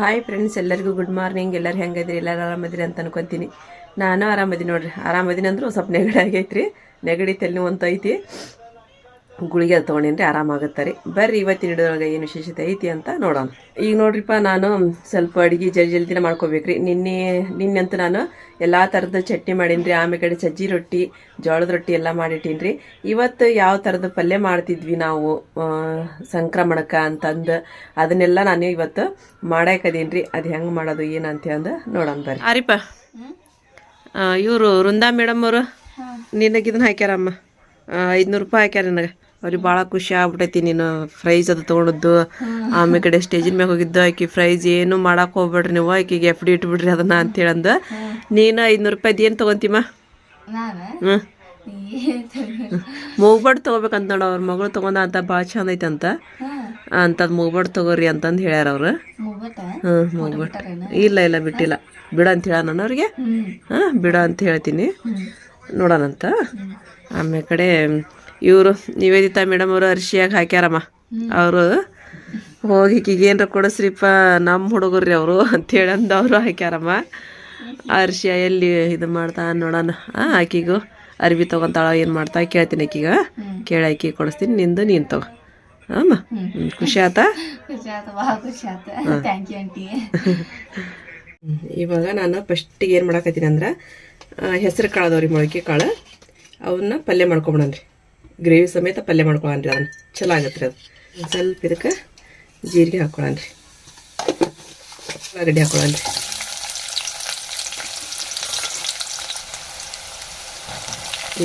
Hi friends ಎಲ್ಲರಿಗೂ good morning ಎಲ್ಲರೂ ಹೆಂಗದಿರಿ? ಎಲ್ಲರೂ ಆರಾಮದಿರಿ ಅಂತ ಅನ್ಕೊಂತೀನಿ. ನಾನು ಆರಾಮದಿನಿ ನೋಡ್ರಿ. ಆರಾಮದಿನ ಅಂದ್ರೆ ಸ್ವಲ್ಪ ನೆಗಡಿ ಆಗೈತ್ರಿ. ನೆಗಡಿ ತಲೆ ಐತಿ. ಗುಳಿಗೆ ತೊಗೊಂಡೇನ್ರಿ ಆರಾಮಾಗುತ್ತೆ ರೀ. ಬರ್ರಿ ಇವತ್ತಿನ ಹಿಡಿದೊಳಗೆ ಏನು ವಿಶೇಷತೆ ಐತಿ ಅಂತ ನೋಡೋಣ. ಈಗ ನೋಡ್ರಿಪ್ಪ ನಾನು ಸ್ವಲ್ಪ ಅಡುಗೆ ಜಲ್ದಿ ಜಲ್ದಿನ ಮಾಡ್ಕೋಬೇಕ್ರಿ. ನಿನ್ನೆ ನಿನ್ನೆಂತ ನಾನು ಎಲ್ಲ ಥರದ ಚಟ್ನಿ ಮಾಡೀನಿ ಆಮೇಲೆ ಕಡೆ ಸಜ್ಜಿ ರೊಟ್ಟಿ ಜೋಳದ ರೊಟ್ಟಿ ಎಲ್ಲ ಮಾಡಿಟ್ಟೀನಿ ಇವತ್ತು ಯಾವ ಥರದ ಪಲ್ಯ ಮಾಡ್ತಿದ್ವಿ ನಾವು ಸಂಕ್ರಮಣಕ್ಕೆ ಅಂತಂದು ಅದನ್ನೆಲ್ಲ ನಾನು ಇವತ್ತು ಮಾಡಾಕದೀನಿ ರೀ ಅದು ಹೆಂಗೆ ಮಾಡೋದು ಏನಂತ ಅಂದು ನೋಡೋಣ ಬರ್ರಿ. ಆರಿಪ್ಪ ಇವರು ವೃಂದಾ ಮೇಡಮ್ ಅವರು ನಿನಗೆ ಇದನ್ನ ಹಾಕ್ಯಾರಮ್ಮ ಐದುನೂರು ರೂಪಾಯಿ ಹಾಕ್ಯಾರ ನನಗೆ. ಅವ್ರಿಗೆ ಭಾಳ ಖುಷಿ ಆಗ್ಬಿಟ್ಟೈತಿ ನೀನು ಪ್ರೈಸ್ ಅದು ತೊಗೊಂಡದ್ದು. ಆಮೇಲೆ ಕಡೆ ಸ್ಟೇಜಿನ ಮ್ಯಾಗ ಹೋಗಿದ್ದು ಆಕಿ ಪ್ರೈಸ್ ಏನು ಮಾಡಕ್ಕೆ ಹೋಗ್ಬೇಡ್ರಿ ನೀವು ಆಕಿಗೆ ಎಫ್ ಡಿ ಇಟ್ಬಿಡ್ರಿ ಅದನ್ನ ಅಂತೇಳಂದು. ನೀನು ಐದುನೂರು ರೂಪಾಯಿ ಏನು ತೊಗೊಂತೀಮ? ಹ್ಞೂ ಮೂಗ್ಬಾರ್ಡ್ ತೊಗೋಬೇಕಂತ ನೋಡ ಅವ್ರ ಮಗಳು ತೊಗೊಂಡ ಅಂತ ಭಾಳ ಚಂದ ಐತಂತ ಅಂತದ್ ಮೂಗ್ಬಾಡ್ ತಗೋರಿ ಅಂತಂದು ಹೇಳ್ಯಾರ ಅವರು. ಹ್ಞೂ ಮೂಗ್ಬಾರ್ಡ್ ಇಲ್ಲ ಇಲ್ಲ ಬಿಟ್ಟಿಲ್ಲ. ಬಿಡ ಅಂತ ಹೇಳ ನಾನು ಅವ್ರಿಗೆ. ಹಾಂ ಬಿಡ ಅಂತ ಹೇಳ್ತೀನಿ. ನೋಡೋಣಂತ. ಆಮೇಲೆ ಕಡೆ ಇವರು ನಿವೇದಿತಾ ಮೇಡಮ್ ಅವರು ಅರ್ಶಿಯಾಗಿ ಹಾಕ್ಯಾರಮ್ಮ. ಅವರು ಹೋಗಿ ಈಗೇನರ ಕೊಡಸ್ರಿಪ್ಪ ಕೊಡಿಸ್ರಿಪ್ಪ ನಮ್ಮ ಹುಡುಗರ್ರಿ ಅವರು ಅಂತೇಳಿ ಅಂದ ಅವರು ಹಾಕ್ಯಾರಮ್ಮ. ಅರ್ಶಿಯ ಎಲ್ಲಿ ಇದು ಮಾಡ್ತಾ ನೋಡೋಣ. ಹಾಂ ಆಕಿಗೂ ಅರ್ಬಿ ತೊಗೊಂತಾಳ ಏನು ಮಾಡ್ತಾ ಕೇಳ್ತೀನಿ ಆಕಿಗ. ಕೇಳಿ ಆಕಿ ಕೊಡಿಸ್ತೀನಿ ನಿಂದು ನೀನು ತಗೋ. ಹಾಂ ಖುಷಿ ಆತ? ಇವಾಗ ನಾನು ಫಸ್ಟಿಗೆ ಏನು ಮಾಡಕತ್ತೀನಿ ಅಂದ್ರೆ ಹೆಸರು ಕಾಳದವ್ರಿ ಮೊಳಕೆ ಕಾಳು. ಅವನ್ನ ಪಲ್ಯ ಮಾಡ್ಕೊಂಬಿಡನ್ರಿ ಗ್ರೇವಿ ಸಮೇತ ಪಲ್ಯ ಮಾಡ್ಕೊಳನ್ರಿ, ಅದನ್ನು ಚಲೋ ಆಗತ್ತೆ ರೀ ಅದು. ಸ್ವಲ್ಪ ಇದಕ್ಕೆ ಜೀರಿಗೆ ಹಾಕ್ಕೊಳನ್ರಿ ಉಳ್ಳಾಗಡ್ಡಿ ರೀ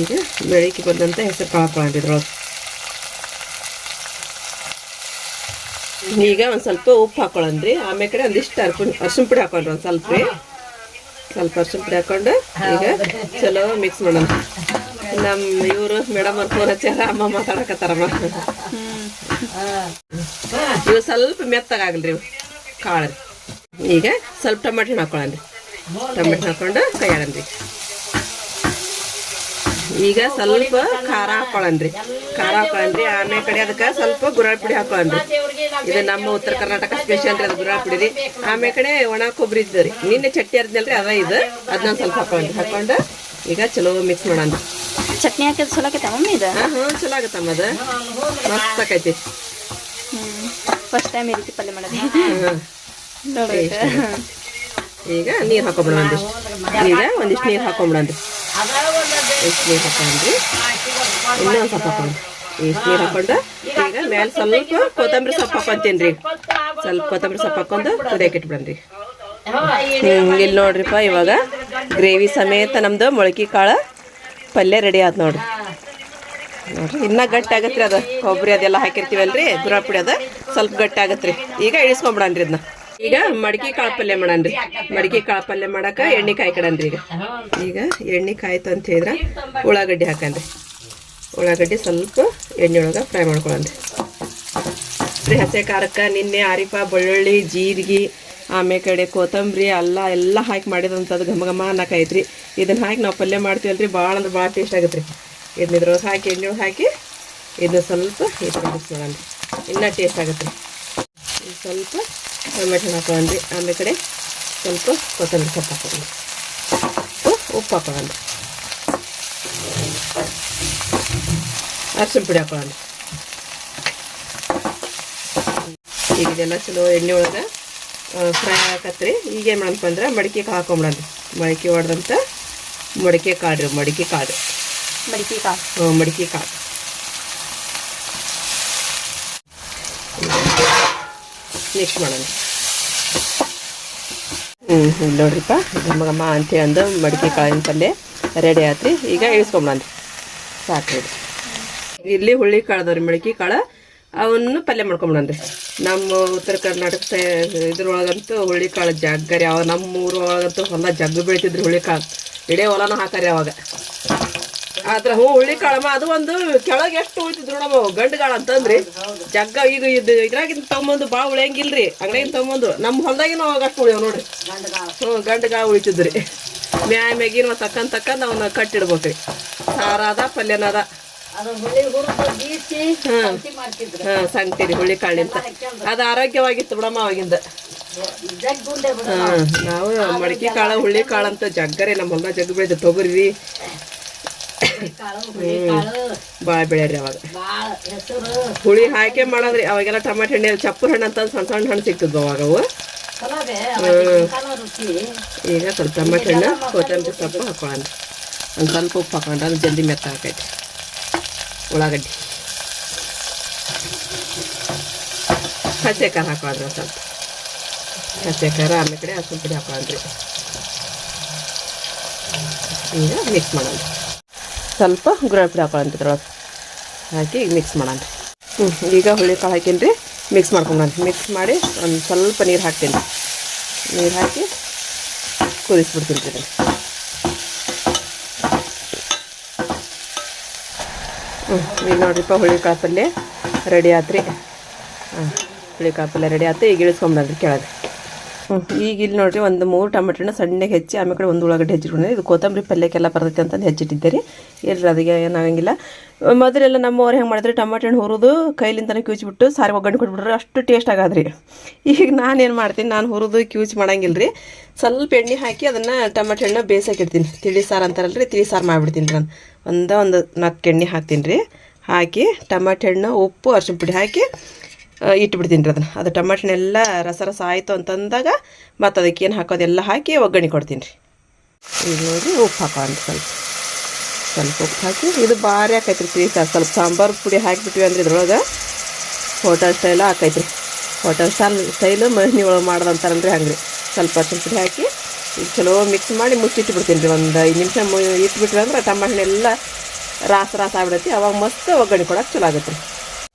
ಈಗ ಬೆಳಿಗ್ಗೆ ಬಂದಂಥ ಹೆಸರು ಕಾಳು ಇದ್ರೊಳಗೆ. ಈಗ ಒಂದು ಸ್ವಲ್ಪ ಉಪ್ಪು ರೀ ಆಮೇಲೆ ಕಡೆ ಒಂದಿಷ್ಟು ಅರ್ಪುಣ ಅರ್ಶಿನ ಪುಡಿ ಹಾಕೊಂಡ್ರಿ ಒಂದು ಸ್ವಲ್ಪ ರೀ. ಸ್ವಲ್ಪ ಅರ್ಶಿನ ಪುಡಿ ಹಾಕೊಂಡು ಈಗ ಚಲೋ ಮಿಕ್ಸ್ ಮಾಡೋಣ. ನಮ್ಮ ಇವರು ಮೇಡಮ್ ಫೋನ್ ಹಚ್ಚಾರ ಅಮ್ಮ ಮಾತಾಡಕತ್ತಾರಮ್ಮ. ಇವು ಸ್ವಲ್ಪ ಮೆತ್ತಗಾಗಲ್ರಿ ಇವು ಕಾಳು ಈಗ ಸ್ವಲ್ಪ ಟೊಮೆಟೊ ಹಾಕೊಳ್ಳನ್ರಿ ಟಮಾಟಿ ಹಾಕೊಂಡು ಕೈ ಈಗ ಸ್ವಲ್ಪ ಖಾರ ಹಾಕೊಳ್ಳನ್ರಿ ಖಾರ ಹಾಕೊಳ್ಳನ್ರಿ ಆಮೇಲೆ ಕಡೆ ಅದಕ್ಕೆ ಸ್ವಲ್ಪ ಗುರಾಳ್ ಪುಡಿ ಹಾಕೊಳ್ಳನ್ರಿ ಇದು ನಮ್ಮ ಉತ್ತರ ಕರ್ನಾಟಕ ಸ್ಪೆಷಲ್ ರೀ, ಅದು ಗುರಾಳ್ ಪುಡಿ ರೀ. ಆಮೇಲೆ ಕಡೆ ಒಣ ಕೊಬ್ಬರಿ ಇದ್ದು ರೀ. ನಿನ್ನೆ ಚಟ್ನಿ ಅರ್ದ್ನಲ್ರಿ, ಅದ ಇದು. ಅದನ್ನ ಸ್ವಲ್ಪ ಹಾಕೊಳ್ಳಿ ಹಾಕೊಂಡು ಈಗ ಚಲೋ ಮಿಕ್ಸ್ ಮಾಡೋಣ. ಚಟ್ನಿ ಹಾಕಿದ್ ಚಲೋ ಆಕೈತೆ ಮಮ್ಮಿ ಇದು? ಹ್ಞೂ ಚಲೋ ಆಗತ್ತಮ್ಮ ಅದು. ಮಸ್ತ್ ಆಕೈತಿ. ಫಸ್ಟ್ ಟೈಮ್ ಈ ರೀತಿ ಪಲ್ಯ ಮಾಡೋದು. ನೋಡಿ ಈಗ ನೀರು ಹಾಕೊಂಬಿಡೋಣ ಈಗ ಒಂದಿಷ್ಟು ನೀರು ಹಾಕೊಂಬಿಡೋಣ ಎಷ್ಟು ನೀರು ಹಾಕೊಂಡ್ರಿ ಇನ್ನೂ ಒಂದು ಸ್ವಲ್ಪ ಹಾಕೊಂಡು ಇಷ್ಟು ನೀರು ಹಾಕೊಂಡು ಈಗ ಮೇಲೆ ಸ್ವಲ್ಪ ಕೊತ್ತಂಬರಿ ಸೊಪ್ಪು ಹಾಕೊಂತೀನಿ ರೀ. ಸ್ವಲ್ಪ ಕೊತ್ತಂಬರಿ ಸೊಪ್ಪು ಹಾಕೊಂಡು ಕುದಿಯಕ್ಕೆ ಇಟ್ಬಿಡನ್ರಿ ಹ್ಞೂ ಇಲ್ಲಿ ನೋಡ್ರಿಪ್ಪ ಇವಾಗ ಗ್ರೇವಿ ಸಮೇತ ನಮ್ದು ಮೊಳಕೆ ಕಾಳು ಪಲ್ಯ ರೆಡಿ ಆಯ್ತು ನೋಡ್ರಿ. ನೋಡ್ರಿ, ಇನ್ನೂ ಗಟ್ಟಿ ಆಗತ್ರಿ ಅದು. ಕೊಬ್ಬರಿ ಅದೆಲ್ಲ ಹಾಕಿರ್ತೀವಲ್ರಿ ಗುರಾ ಪುಡಿ ಅದು. ಸ್ವಲ್ಪ ಗಟ್ಟಿ ಆಗತ್ರಿ. ಈಗ ಇಳಿಸ್ಕೊಂಬಿಡನ್ರಿ ಅದನ್ನ ಈಗ ಮಡಿಕೆ ಕಾಳು ಪಲ್ಯ ಮಾಡನ್ರಿ. ಮಡಿಕೆ ಕಾಳು ಪಲ್ಯ ಮಾಡಕ್ಕೆ ಎಣ್ಣೆ ಕಾಯಿ ಕಡನ್ರಿ ಈಗ. ಈಗ ಎಣ್ಣೆ ಕಾಯ್ತು ಅಂತ ಹೇಳಿದ್ರೆ ಉಳ್ಳಾಗಡ್ಡಿ ಹಾಕನ್ರಿ. ಉಳ್ಳಾಗಡ್ಡಿ ಸ್ವಲ್ಪ ಎಣ್ಣೆ ಒಳಗೆ ಫ್ರೈ ಮಾಡ್ಕೊಳನ್ರಿ. ರೀ ಹಸೆ ಖಾರಕ್ಕೆ ನಿನ್ನೆ ಆರಿಪ ಬೆಳ್ಳುಳ್ಳಿ, ಜೀರಿಗೆ ಆಮೇಲೆ ಕಡೆ ಕೊತ್ತಂಬರಿ, ಅಲ್ಲ ಎಲ್ಲ ಹಾಕಿ ಮಾಡಿದಂಥದ್ದು ಘಮ ಘಮ ಅನ್ನಕೈತ್ರಿ. ಇದನ್ನ ಹಾಕಿ ನಾವು ಪಲ್ಯ ಮಾಡ್ತೀವಲ್ರಿ ಭಾಳ ಅಂದ್ರೆ ಭಾಳ ಟೇಸ್ಟ್ ಆಗುತ್ತೆ ರೀ ಇದನ್ನ ಇದ್ರೊಳಗೆ ಹಾಕಿ ಎಣ್ಣೆ ಹಾಕಿ, ಇದನ್ನ ಸ್ವಲ್ಪ ಇಟ್ಕೊಂಡು ಇನ್ನೂ ಟೇಸ್ಟ್ ಆಗುತ್ತೆ ರೀ ಸ್ವಲ್ಪ ಟೊಮೆಟೊ ಹಾಕೊಳ್ಳಿ ಆಮೇಲೆ ಕಡೆ ಸ್ವಲ್ಪ ಕೊತ್ತಂಬರಿ ಸೊಪ್ಪು ಹಾಕೊಳ್ಳಿ ಉಪ್ಪು ಹಾಕೊಳ್ಳಿ ಅರ್ಶಿನ ಪುಡಿ ಹಾಕೊಳ್ಳಿ ಈಗ ಇದೆಲ್ಲ ಚಲೋ ಎಣ್ಣೆ ಒಳಗೆ ಫ್ರೈ ಹಾಕತ್ರಿ ಈಗ ಏನು ಮಾಡಪ್ಪ ಅಂದ್ರೆ ಮಡಿಕೆ ಹಾಕೊಂಬಿಡನ್ರಿ ಮಡಿಕೆ ಹೊಡೆದಂಥ ಮಡಿಕೆ ಕಾಳು ರೀ ಮಡಿಕೆ ಕಾಳು ಮಡಿಕೆ ಕಾಳು ಹ್ಞೂ ಮಡಿಕೆ ಕಾಳು ನೆಕ್ಸ್ಟ್ ಮಾಡೋಣ. ಹ್ಞೂ ನೋಡ್ರಿಪ್ಪ. ನಮ್ಮಗಮ್ಮ ಅಂತೇಳಿ ಅಂದು ಮಡಿಕೆ ಕಾಳಿನ ಪಲ್ಯ ರೆಡಿ ಆತ್ರಿ. ಈಗ ಇಳಿಸ್ಕೊಂಬಿಡೋಣ. ಸಾಕು. ಇಲ್ಲಿ ಹುಳ್ಳಿ ಕಾಳದವ್ರಿ ಮಡಿಕೆ ಕಾಳು. ಅವನ್ನ ಪಲ್ಯ ಮಾಡ್ಕೊಂಬಿಡನ್ರಿ ನಮ್ಮ ಉತ್ತರ ಕರ್ನಾಟಕ ಸೈ- ಇದ್ರೊಳಗಂತೂ ಹುಳ್ಳಿ ಕಾಳು ಜಗ್ಗರಿ. ಅವ ನಮ್ಮ ಊರೊಳಗಂತೂ ಹೊಲ ಜಗ್ಗು ಬೆಳಿತಿದ್ರು ಹುಳ್ಳಿ ಕಾಳು ಇಡೇ ಹೊಲನ ಹಾಕಾರಿ ಅವಾಗ. ಆದ್ರೆ ಹ್ಞೂ ಹುಳ್ಳಿ ಕಾಳಮ್ಮ ಅದು ಒಂದು ಕೆಳಗೆ ಎಷ್ಟು ಉಳಿತಿದ್ರು ನಮ್ಮ ಗಂಡು ಕಾಳು ಅಂತಂದ್ರಿ. ಜಗ್ಗ ಈಗ ಇದು ಇದ್ರಾಗಿನ ತಗೊಂಬಂದು ಭಾಳ ಉಳಿಯಂಗಿಲ್ರಿ. ಅಂಗಡಿಗಿನ ತಗೊಂಬಂದು ನಮ್ಮ ಹೊಲದಾಗಿನ ಅವಾಗ ಅಷ್ಟು ಉಳಿಯೋ ನೋಡ್ರಿ. ಹ್ಞೂ ಗಂಡು ಕಾಳು ಉಳಿತಿದ್ರಿ. ಮ್ಯಾ ಮ್ಯಾಗಿನ ಒಂದು ತಕ್ಕಂತ ತಕ್ಕಂತ ಅವನ್ನ ಕಟ್ಟಿಡ್ಬೇಕ್ರಿ. ಸಾರಾದ, ಪಲ್ಯನಾದ. ಸಂಗ್ತೀರಿ ಹುಳಿ ಕಾಳಿಂತ ಅದು ಆರೋಗ್ಯವಾಗಿತ್ತು ಬಿಡಮ್ಮ ಅವಾಗಿಂದ. ನಾವು ಮಡಕೆ ಕಾಳು ಹುಳಿ ಕಾಳು ಅಂತ ಜಗ್ಗರಿ ನಮ್ಮ ಹೊಲ ಜಗ್ಗ ಬೆಳೆದ ತೊಗರಿ ಭಾಳ ಬೆಳೆಯರಿ ಅವಾಗ. ಹುಳಿ ಹಾಕಿ ಮಾಡೋದ್ರಿ ಅವಾಗೆಲ್ಲ ಟಮಾಟೆ ಹಣ್ಣು ಚಪ್ಪರ ಹಣ್ಣು ಅಂತ ಸಣ್ಣ ಸಣ್ಣ ಹಣ್ಣು ಸಿಗ್ತಿದ್ವು ಅವಾಗ ಅವು. ಈಗ ಸ್ವಲ್ಪ ಟಮಾಟೆ ಹಣ್ಣು ಕೊತ್ತಂಬರಿ ಸೊಪ್ಪು ಹಾಕೊಳ್ಳೋಣ ಒಂದು ಸ್ವಲ್ಪ ಉಪ್ಪು ಹಾಕೊಂಡ್ರೆ ಜಲ್ದಿ ಮೆತ್ತ ಹಾಕೈತಿ ಉಳ್ಳಾಗಡ್ಡಿ. ಹಸಿ ಖಾರ ಸ್ವಲ್ಪ. ಹಸಿ ಖಾರ ಆಮೇಲೆ ಕಡೆ ಹಸು ಪುಡಿ ಹಾಕೊಂಡ್ರಿ ಈಗ ಮಿಕ್ಸ್ ಮಾಡೋಣ. ಸ್ವಲ್ಪ ಗುಲಾಬಿ ಪುಡಿ ಹಾಕೊಳ್ಳೋಣ ಹಾಕಿ ಈಗ ಮಿಕ್ಸ್ ಮಾಡೋಣ. ಹ್ಞೂ ಈಗ ಹುಳಿ ಕಾಳು ಹಾಕೀನಿ ಮಿಕ್ಸ್ ಮಾಡ್ಕೊಂಡು ಮಿಕ್ಸ್ ಮಾಡಿ ಒಂದು ಸ್ವಲ್ಪ ನೀರು ಹಾಕ್ತೀನಿ ನೀರು ಹಾಕಿ ಕುದಿಸ್ಬಿಡ್ತೀನಿ ರೀ ಹ್ಞೂ ಈಗ ನೋಡ್ರಿಪ್ಪ ಹುಳಿ ಕಾಳು ಪಲ್ಯ ರೆಡಿ ಆತ್ರಿ. ಹಾಂ, ಹುಳಿ ಕಾಳು ಪಲ್ಯ ರೆಡಿ ಆಯ್ತು ಈಗ ಇಳಿಸ್ಕೊಂಬಂದ್ರಿ ಕೆಳಗೆ. ಹ್ಞೂ ಈಗ ಇಲ್ಲಿ ನೋಡ್ರಿ, ಒಂದು ಮೂರು ಟೊಮೆಟೊನ ಸಣ್ಣಗೆ ಹೆಚ್ಚಿ, ಆಮೇಲೆ ಕಡೆ ಒಂದು ಉಳ್ಳಾಗಡ್ಡೆ ಹೆಚ್ಚಿಟ್ಕೊಂಡು ಇದು ಕೊತ್ತಂಬರಿ ಪಲ್ಯಕ್ಕೆಲ್ಲ ಬರ್ತೈತೆ ಅಂತಂದು ಹೆಚ್ಚಿಟ್ಟಿದ್ದೆ ರೀ. ಇಲ್ಲರಿ ಅದಕ್ಕೆ ಏನಾಗಂಗಿಲ್ಲ ಮೊದಲೆಲ್ಲ ನಮ್ಮವ್ರು ಹೆಂಗೆ ಮಾಡಿದ್ರೆ, ಟೊಮೆಟೊ ಹಣ್ಣು ಹುರಿದು ಕೈಲಿಂದನೇ ಕ್ಯೂಚ್ಬಿಟ್ಟು ಸಾರಿ ಒಗ್ಗರಣೆ ಕೊಟ್ಬಿಟ್ರೆ. ಅಷ್ಟು ಟೇಸ್ಟ್ ಆಗಾದ್ರಿ. ಈಗ ನಾನೇನು ಮಾಡ್ತೀನಿ, ನಾನು ಹುರಿದು ಕ್ಯೂಚ್ ಮಾಡಂಗಿಲ್ಲ ರೀ ಸ್ವಲ್ಪ ಎಣ್ಣೆ ಹಾಕಿ ಅದನ್ನು ಟೊಮೆಟೊ ಹಣ್ಣು ಬೇಯಿಸಾಕಿಡ್ತೀನಿ. ತಿಳಿ ಸಾರು ಅಂತಾರಲ್ಲ ರೀ ತಿಳಿ ಸಾರು ಮಾಡಿಬಿಡ್ತೀನಿ ನಾನು. ಒಂದೇ ಒಂದು ನಾಲ್ಕು ಎಣ್ಣೆ ಹಾಕ್ತೀನಿ ರೀ. ಹಾಕಿ ಟೊಮೆಟೊ ಹಣ್ಣು, ಉಪ್ಪು ಅರ್ಶಿನ ಪುಡಿ ಹಾಕಿ ಇಟ್ಬಿಡ್ತೀನಿ ರೀ ಅದನ್ನು. ಅದು ಟೊಮೆಟೊನೆಲ್ಲ ರಸ ರಸ ಆಯಿತು ಅಂತಂದಾಗ ಮತ್ತು ಅದಕ್ಕೆ ಏನು ಹಾಕೋದೆಲ್ಲ ಹಾಕಿ ಒಗ್ಗರಣೆ ಕೊಡ್ತೀನಿ ರೀ. ಈಗ ನೋಡಿ ಉಪ್ಪು ಹಾಕೋ ಅಂತ ಸ್ವಲ್ಪ. ಸ್ವಲ್ಪ ಉಪ್ಪು ಹಾಕಿ, ಇದು ಭಾರಿ ಆಕೈತ್ರಿ ರೀ ಸ್ವಲ್ಪ ಸಾಂಬಾರು ಪುಡಿ ಹಾಕಿಬಿಟ್ವಿ ಅಂದ್ರೆ ಇದ್ರೊಳಗೆ ಹೋಟೆಲ್ ಸ್ಟೈಲ ಆಕೈತ್ರಿ. ಹೋಟೆಲ್ ಸ್ಟೈಲ್ ಸ್ಟೈಲು ಮನೆ ಒಳಗೆ ಮಾಡ್ದಂತಾರಂದ್ರೆ ಹಂಗೆ ರೀ ಸ್ವಲ್ಪ ಅರ್ಶಿನ ಪುಡಿ ಹಾಕಿ, ಈಗ ಚಲೋ ಮಿಕ್ಸ್ ಮಾಡಿ ಮುಚ್ಚಿಟ್ಬಿಡ್ತೀನಿ ರೀ ಒಂದು ಐದು ನಿಮಿಷ ಇಟ್ಬಿಟ್ವಿ ಅಂದ್ರೆ ಟಮಾಟೆ ಎಲ್ಲ ರಾಸ ರಾಸ ಆಗ್ಬಿಡತ್ತಿ. ಅವಾಗ ಮಸ್ತ್ ಒಗ್ಗರಣೆ ಕೊಡೋಕೆ ಚಲೋ ಆಗುತ್ತೆ ರೀ.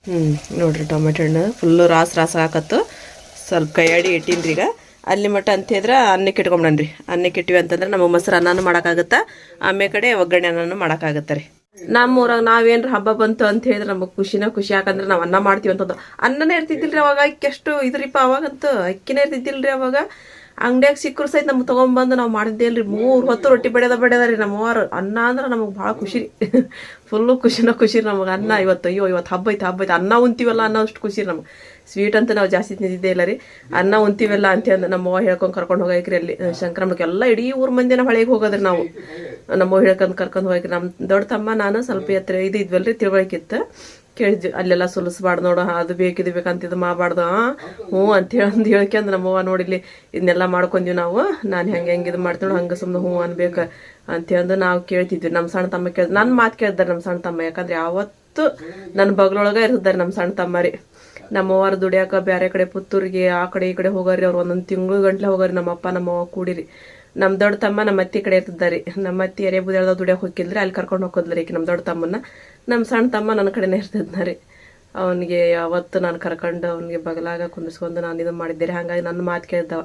ಹ್ಞೂ ನೋಡಿರಿ ಟೊಮೆಟೊ ಹಣ್ಣು ಫುಲ್ಲು ರಾಸ ರಾಸ ಹಾಕತ್ತು ಸ್ವಲ್ಪ ಕೈಯಾಡಿ ಇಟ್ಟೀನಿ ಈಗ. ಅಲ್ಲಿ ಮಟ್ಟ ಅಂತ ಹೇಳಿದ್ರೆ ಅನ್ನಕ್ಕೆ ರೀ ಅನ್ನಕ್ಕೆ ಇಟ್ಟಿವಿ ಅಂತಂದ್ರೆ ನಮಗೆ ಮೊಸರು ಅನ್ನನೂ ಮಾಡೋಕ್ಕಾಗತ್ತೆ, ಆಮೇಲೆ ಕಡೆ ಒಗ್ಗರಣೆ ಅನ್ನನೂ ಮಾಡೋಕ್ಕಾಗತ್ತೆ ರೀ. ನಮ್ಮ ಊರಾಗ ನಾವೇನ್ರ ಹಬ್ಬ ಬಂತು ಅಂತ ಹೇಳಿದ್ರೆ ನಮಗೆ ಖುಷಿನ ಖುಷಿ, ಯಾಕಂದ್ರೆ ನಾವು ಅನ್ನ ಮಾಡ್ತೀವಿ ಅಂತಂದು. ಅನ್ನನೇ ಇರ್ತಿದ್ದಿಲ್ರಿ ಅವಾಗ, ಅಕ್ಕಿ ಎಷ್ಟು ಇದ್ರಿಪ್ಪ ಅವಾಗಂತೂ. ಅಕ್ಕಿನೇ ಇರ್ತಿದ್ದಿಲ್ರಿ ಅವಾಗ. ಅಂಗಡಿಯಾಗ ಸಿಕ್ಕರು ಸಹಿತ ನಮ್ಗೆ ತೊಗೊಂಬಂದು ನಾವು ಮಾಡಿದ್ದೇ ಅಲ್ರಿ ಮೂರು ಹೊತ್ತು ರೊಟ್ಟಿ ಬೆಳೆದ ಬೆಳೆದ ರೀ ನಮ್ಮವ್ರು ಅನ್ನ ಅಂದ್ರೆ ನಮಗೆ ಭಾಳ ಖುಷಿ ರೀ. ಫುಲ್ಲು ಖುಷಿನ ಖುಷಿ ನಮಗೆ ಅನ್ನ. ಇವತ್ತು ಅಯ್ಯೋ, ಇವತ್ತು ಹಬ್ಬ ಐತೆ ಹಬ್ಬ ಐತೆ. ಅನ್ನ ಉಂತೀವಲ್ಲ ಅನ್ನೋ ಅಷ್ಟು ಖುಷಿ ನಮಗೆ. ಸ್ವೀಟ್ ಅಂತ ನಾವು ಜಾಸ್ತಿ ತಿಂದಿದ್ದೇ ಇಲ್ಲ ರೀ. ಅನ್ನ ಉಂತೀವಲ್ಲ ಅಂತ ಅಂದು ನಮ್ಮವ್ವ ಹೇಳ್ಕೊಂಡು ಕರ್ಕೊಂಡು ಹೋಗೈಕ್ರಿ ಅಲ್ಲಿ. ಸಂಕ್ರಮಣಕ್ಕೆ ಎಲ್ಲ ಇಡೀ ಊರ್ ಮಂದಿನ ಹೊಳೆಗೆ ಹೋಗೋದ್ರಿ ನಾವು. ನಮ್ಮವ್ವ ಹೇಳ್ಕೊಂಡು ಕರ್ಕೊಂಡು ಹೋಗೈಕ್ರಿ ನಮ್ಮ ದೊಡ್ಡ ತಮ್ಮ, ನಾನು ಸ್ವಲ್ಪ ಎತ್ತರ ಇದು ಇದ್ವಲ್ರಿ ತಿಳುವಳಿಕಿತ್ತು. ಕೇಳಿದ್ವಿ, ಅಲ್ಲೆಲ್ಲ ಸುಲಿಸ್ಬಾರ್ದು ನೋಡು ಅದು ಬೇಕು, ಇದು ಬೇಕಂತ ಇದು ಮಾಡಬಾರ್ದು ಹ್ಞೂ ಅಂತ ಹೇಳಂದು ಅಂದ್ರೆ ನಮ್ಮವ್ವ ನೋಡಿಲಿ ಇದನ್ನೆಲ್ಲ ಮಾಡ್ಕೊಂಡ್ವಿ ನಾವು. ನಾನು ಹೆಂಗೆ ಹೆಂಗೆ ಇದು ಮಾಡ್ತೀನಿ ನೋಡು ಹಂಗೆ ಸುಮ್ಮನೆ ಹ್ಞೂ ಅನ್ಬೇಕು ಅಂತೇಳಿ ನಾವು ಕೇಳ್ತಿದ್ವಿ. ನಮ್ಮ ಸಣ್ಣ ತಮ್ಮ ಕೇಳಿದ್ ನನ್ನ ಮಾತು ಕೇಳಿದ್ದಾರೆ ನಮ್ಮ ಸಣ್ಣ ತಮ್ಮ. ಯಾಕಂದ್ರೆ ಯಾವತ್ತು ನನ್ನ ಬಗ್ಲೊಳಗೆ ಇರ್ತಾರೆ ನಮ್ಮ ಸಣ್ಣ ತಮ್ಮ ರೀ. ನಮ್ಮವ್ವಾರು ದುಡಿಯಾಕ ಬೇರೆ ಕಡೆ ಪುತ್ತೂರಿಗೆ ಆ ಕಡೆ ಈ ಕಡೆ ಹೋಗಾರಿ ಅವ್ರು ಒಂದೊಂದು ತಿಂಗಳು ಗಂಟ್ಲೆ ಹೋಗಾರಿ ನಮ್ಮಪ್ಪ ನಮ್ಮವ್ವ ಕೂಡಿರಿ. ನಮ್ಮ ದೊಡ್ಡ ತಮ್ಮ ನಮ್ಮ ಅತ್ತಿ ಕಡೆ ಇರ್ತಿದ್ದಾರೆ. ನಮ್ಮ ಅತ್ತಿ ಎರೆ ಬುದಿಯಾಳ್ದ ದುಡಿಯಾಕ ಹೋಗಿಲ್ರಿ ಅಲ್ಲಿ ಕರ್ಕೊಂಡು ಹೋಗೋದ್ರಿ ಈಗ ನಮ್ಮ ದೊಡ್ಡ ತಮ್ಮನ್ನ. ನಮ್ಮ ಸಣ್ಣ ತಮ್ಮ ನನ್ನ ಕಡೆನೇ ಇರ್ತಿದ್ನ ರೀ. ಅವನಿಗೆ ಯಾವತ್ತು ನಾನು ಕರ್ಕೊಂಡು ಅವನಿಗೆ ಬಗಲಾಗ ಕುಂದಿಸ್ಕೊಂಡು ನಾನು ಇದು ಮಾಡಿದ್ದೆ ಹಾಗಾಗಿ ನನ್ನ ಮಾತು ಕೇಳಿದವ.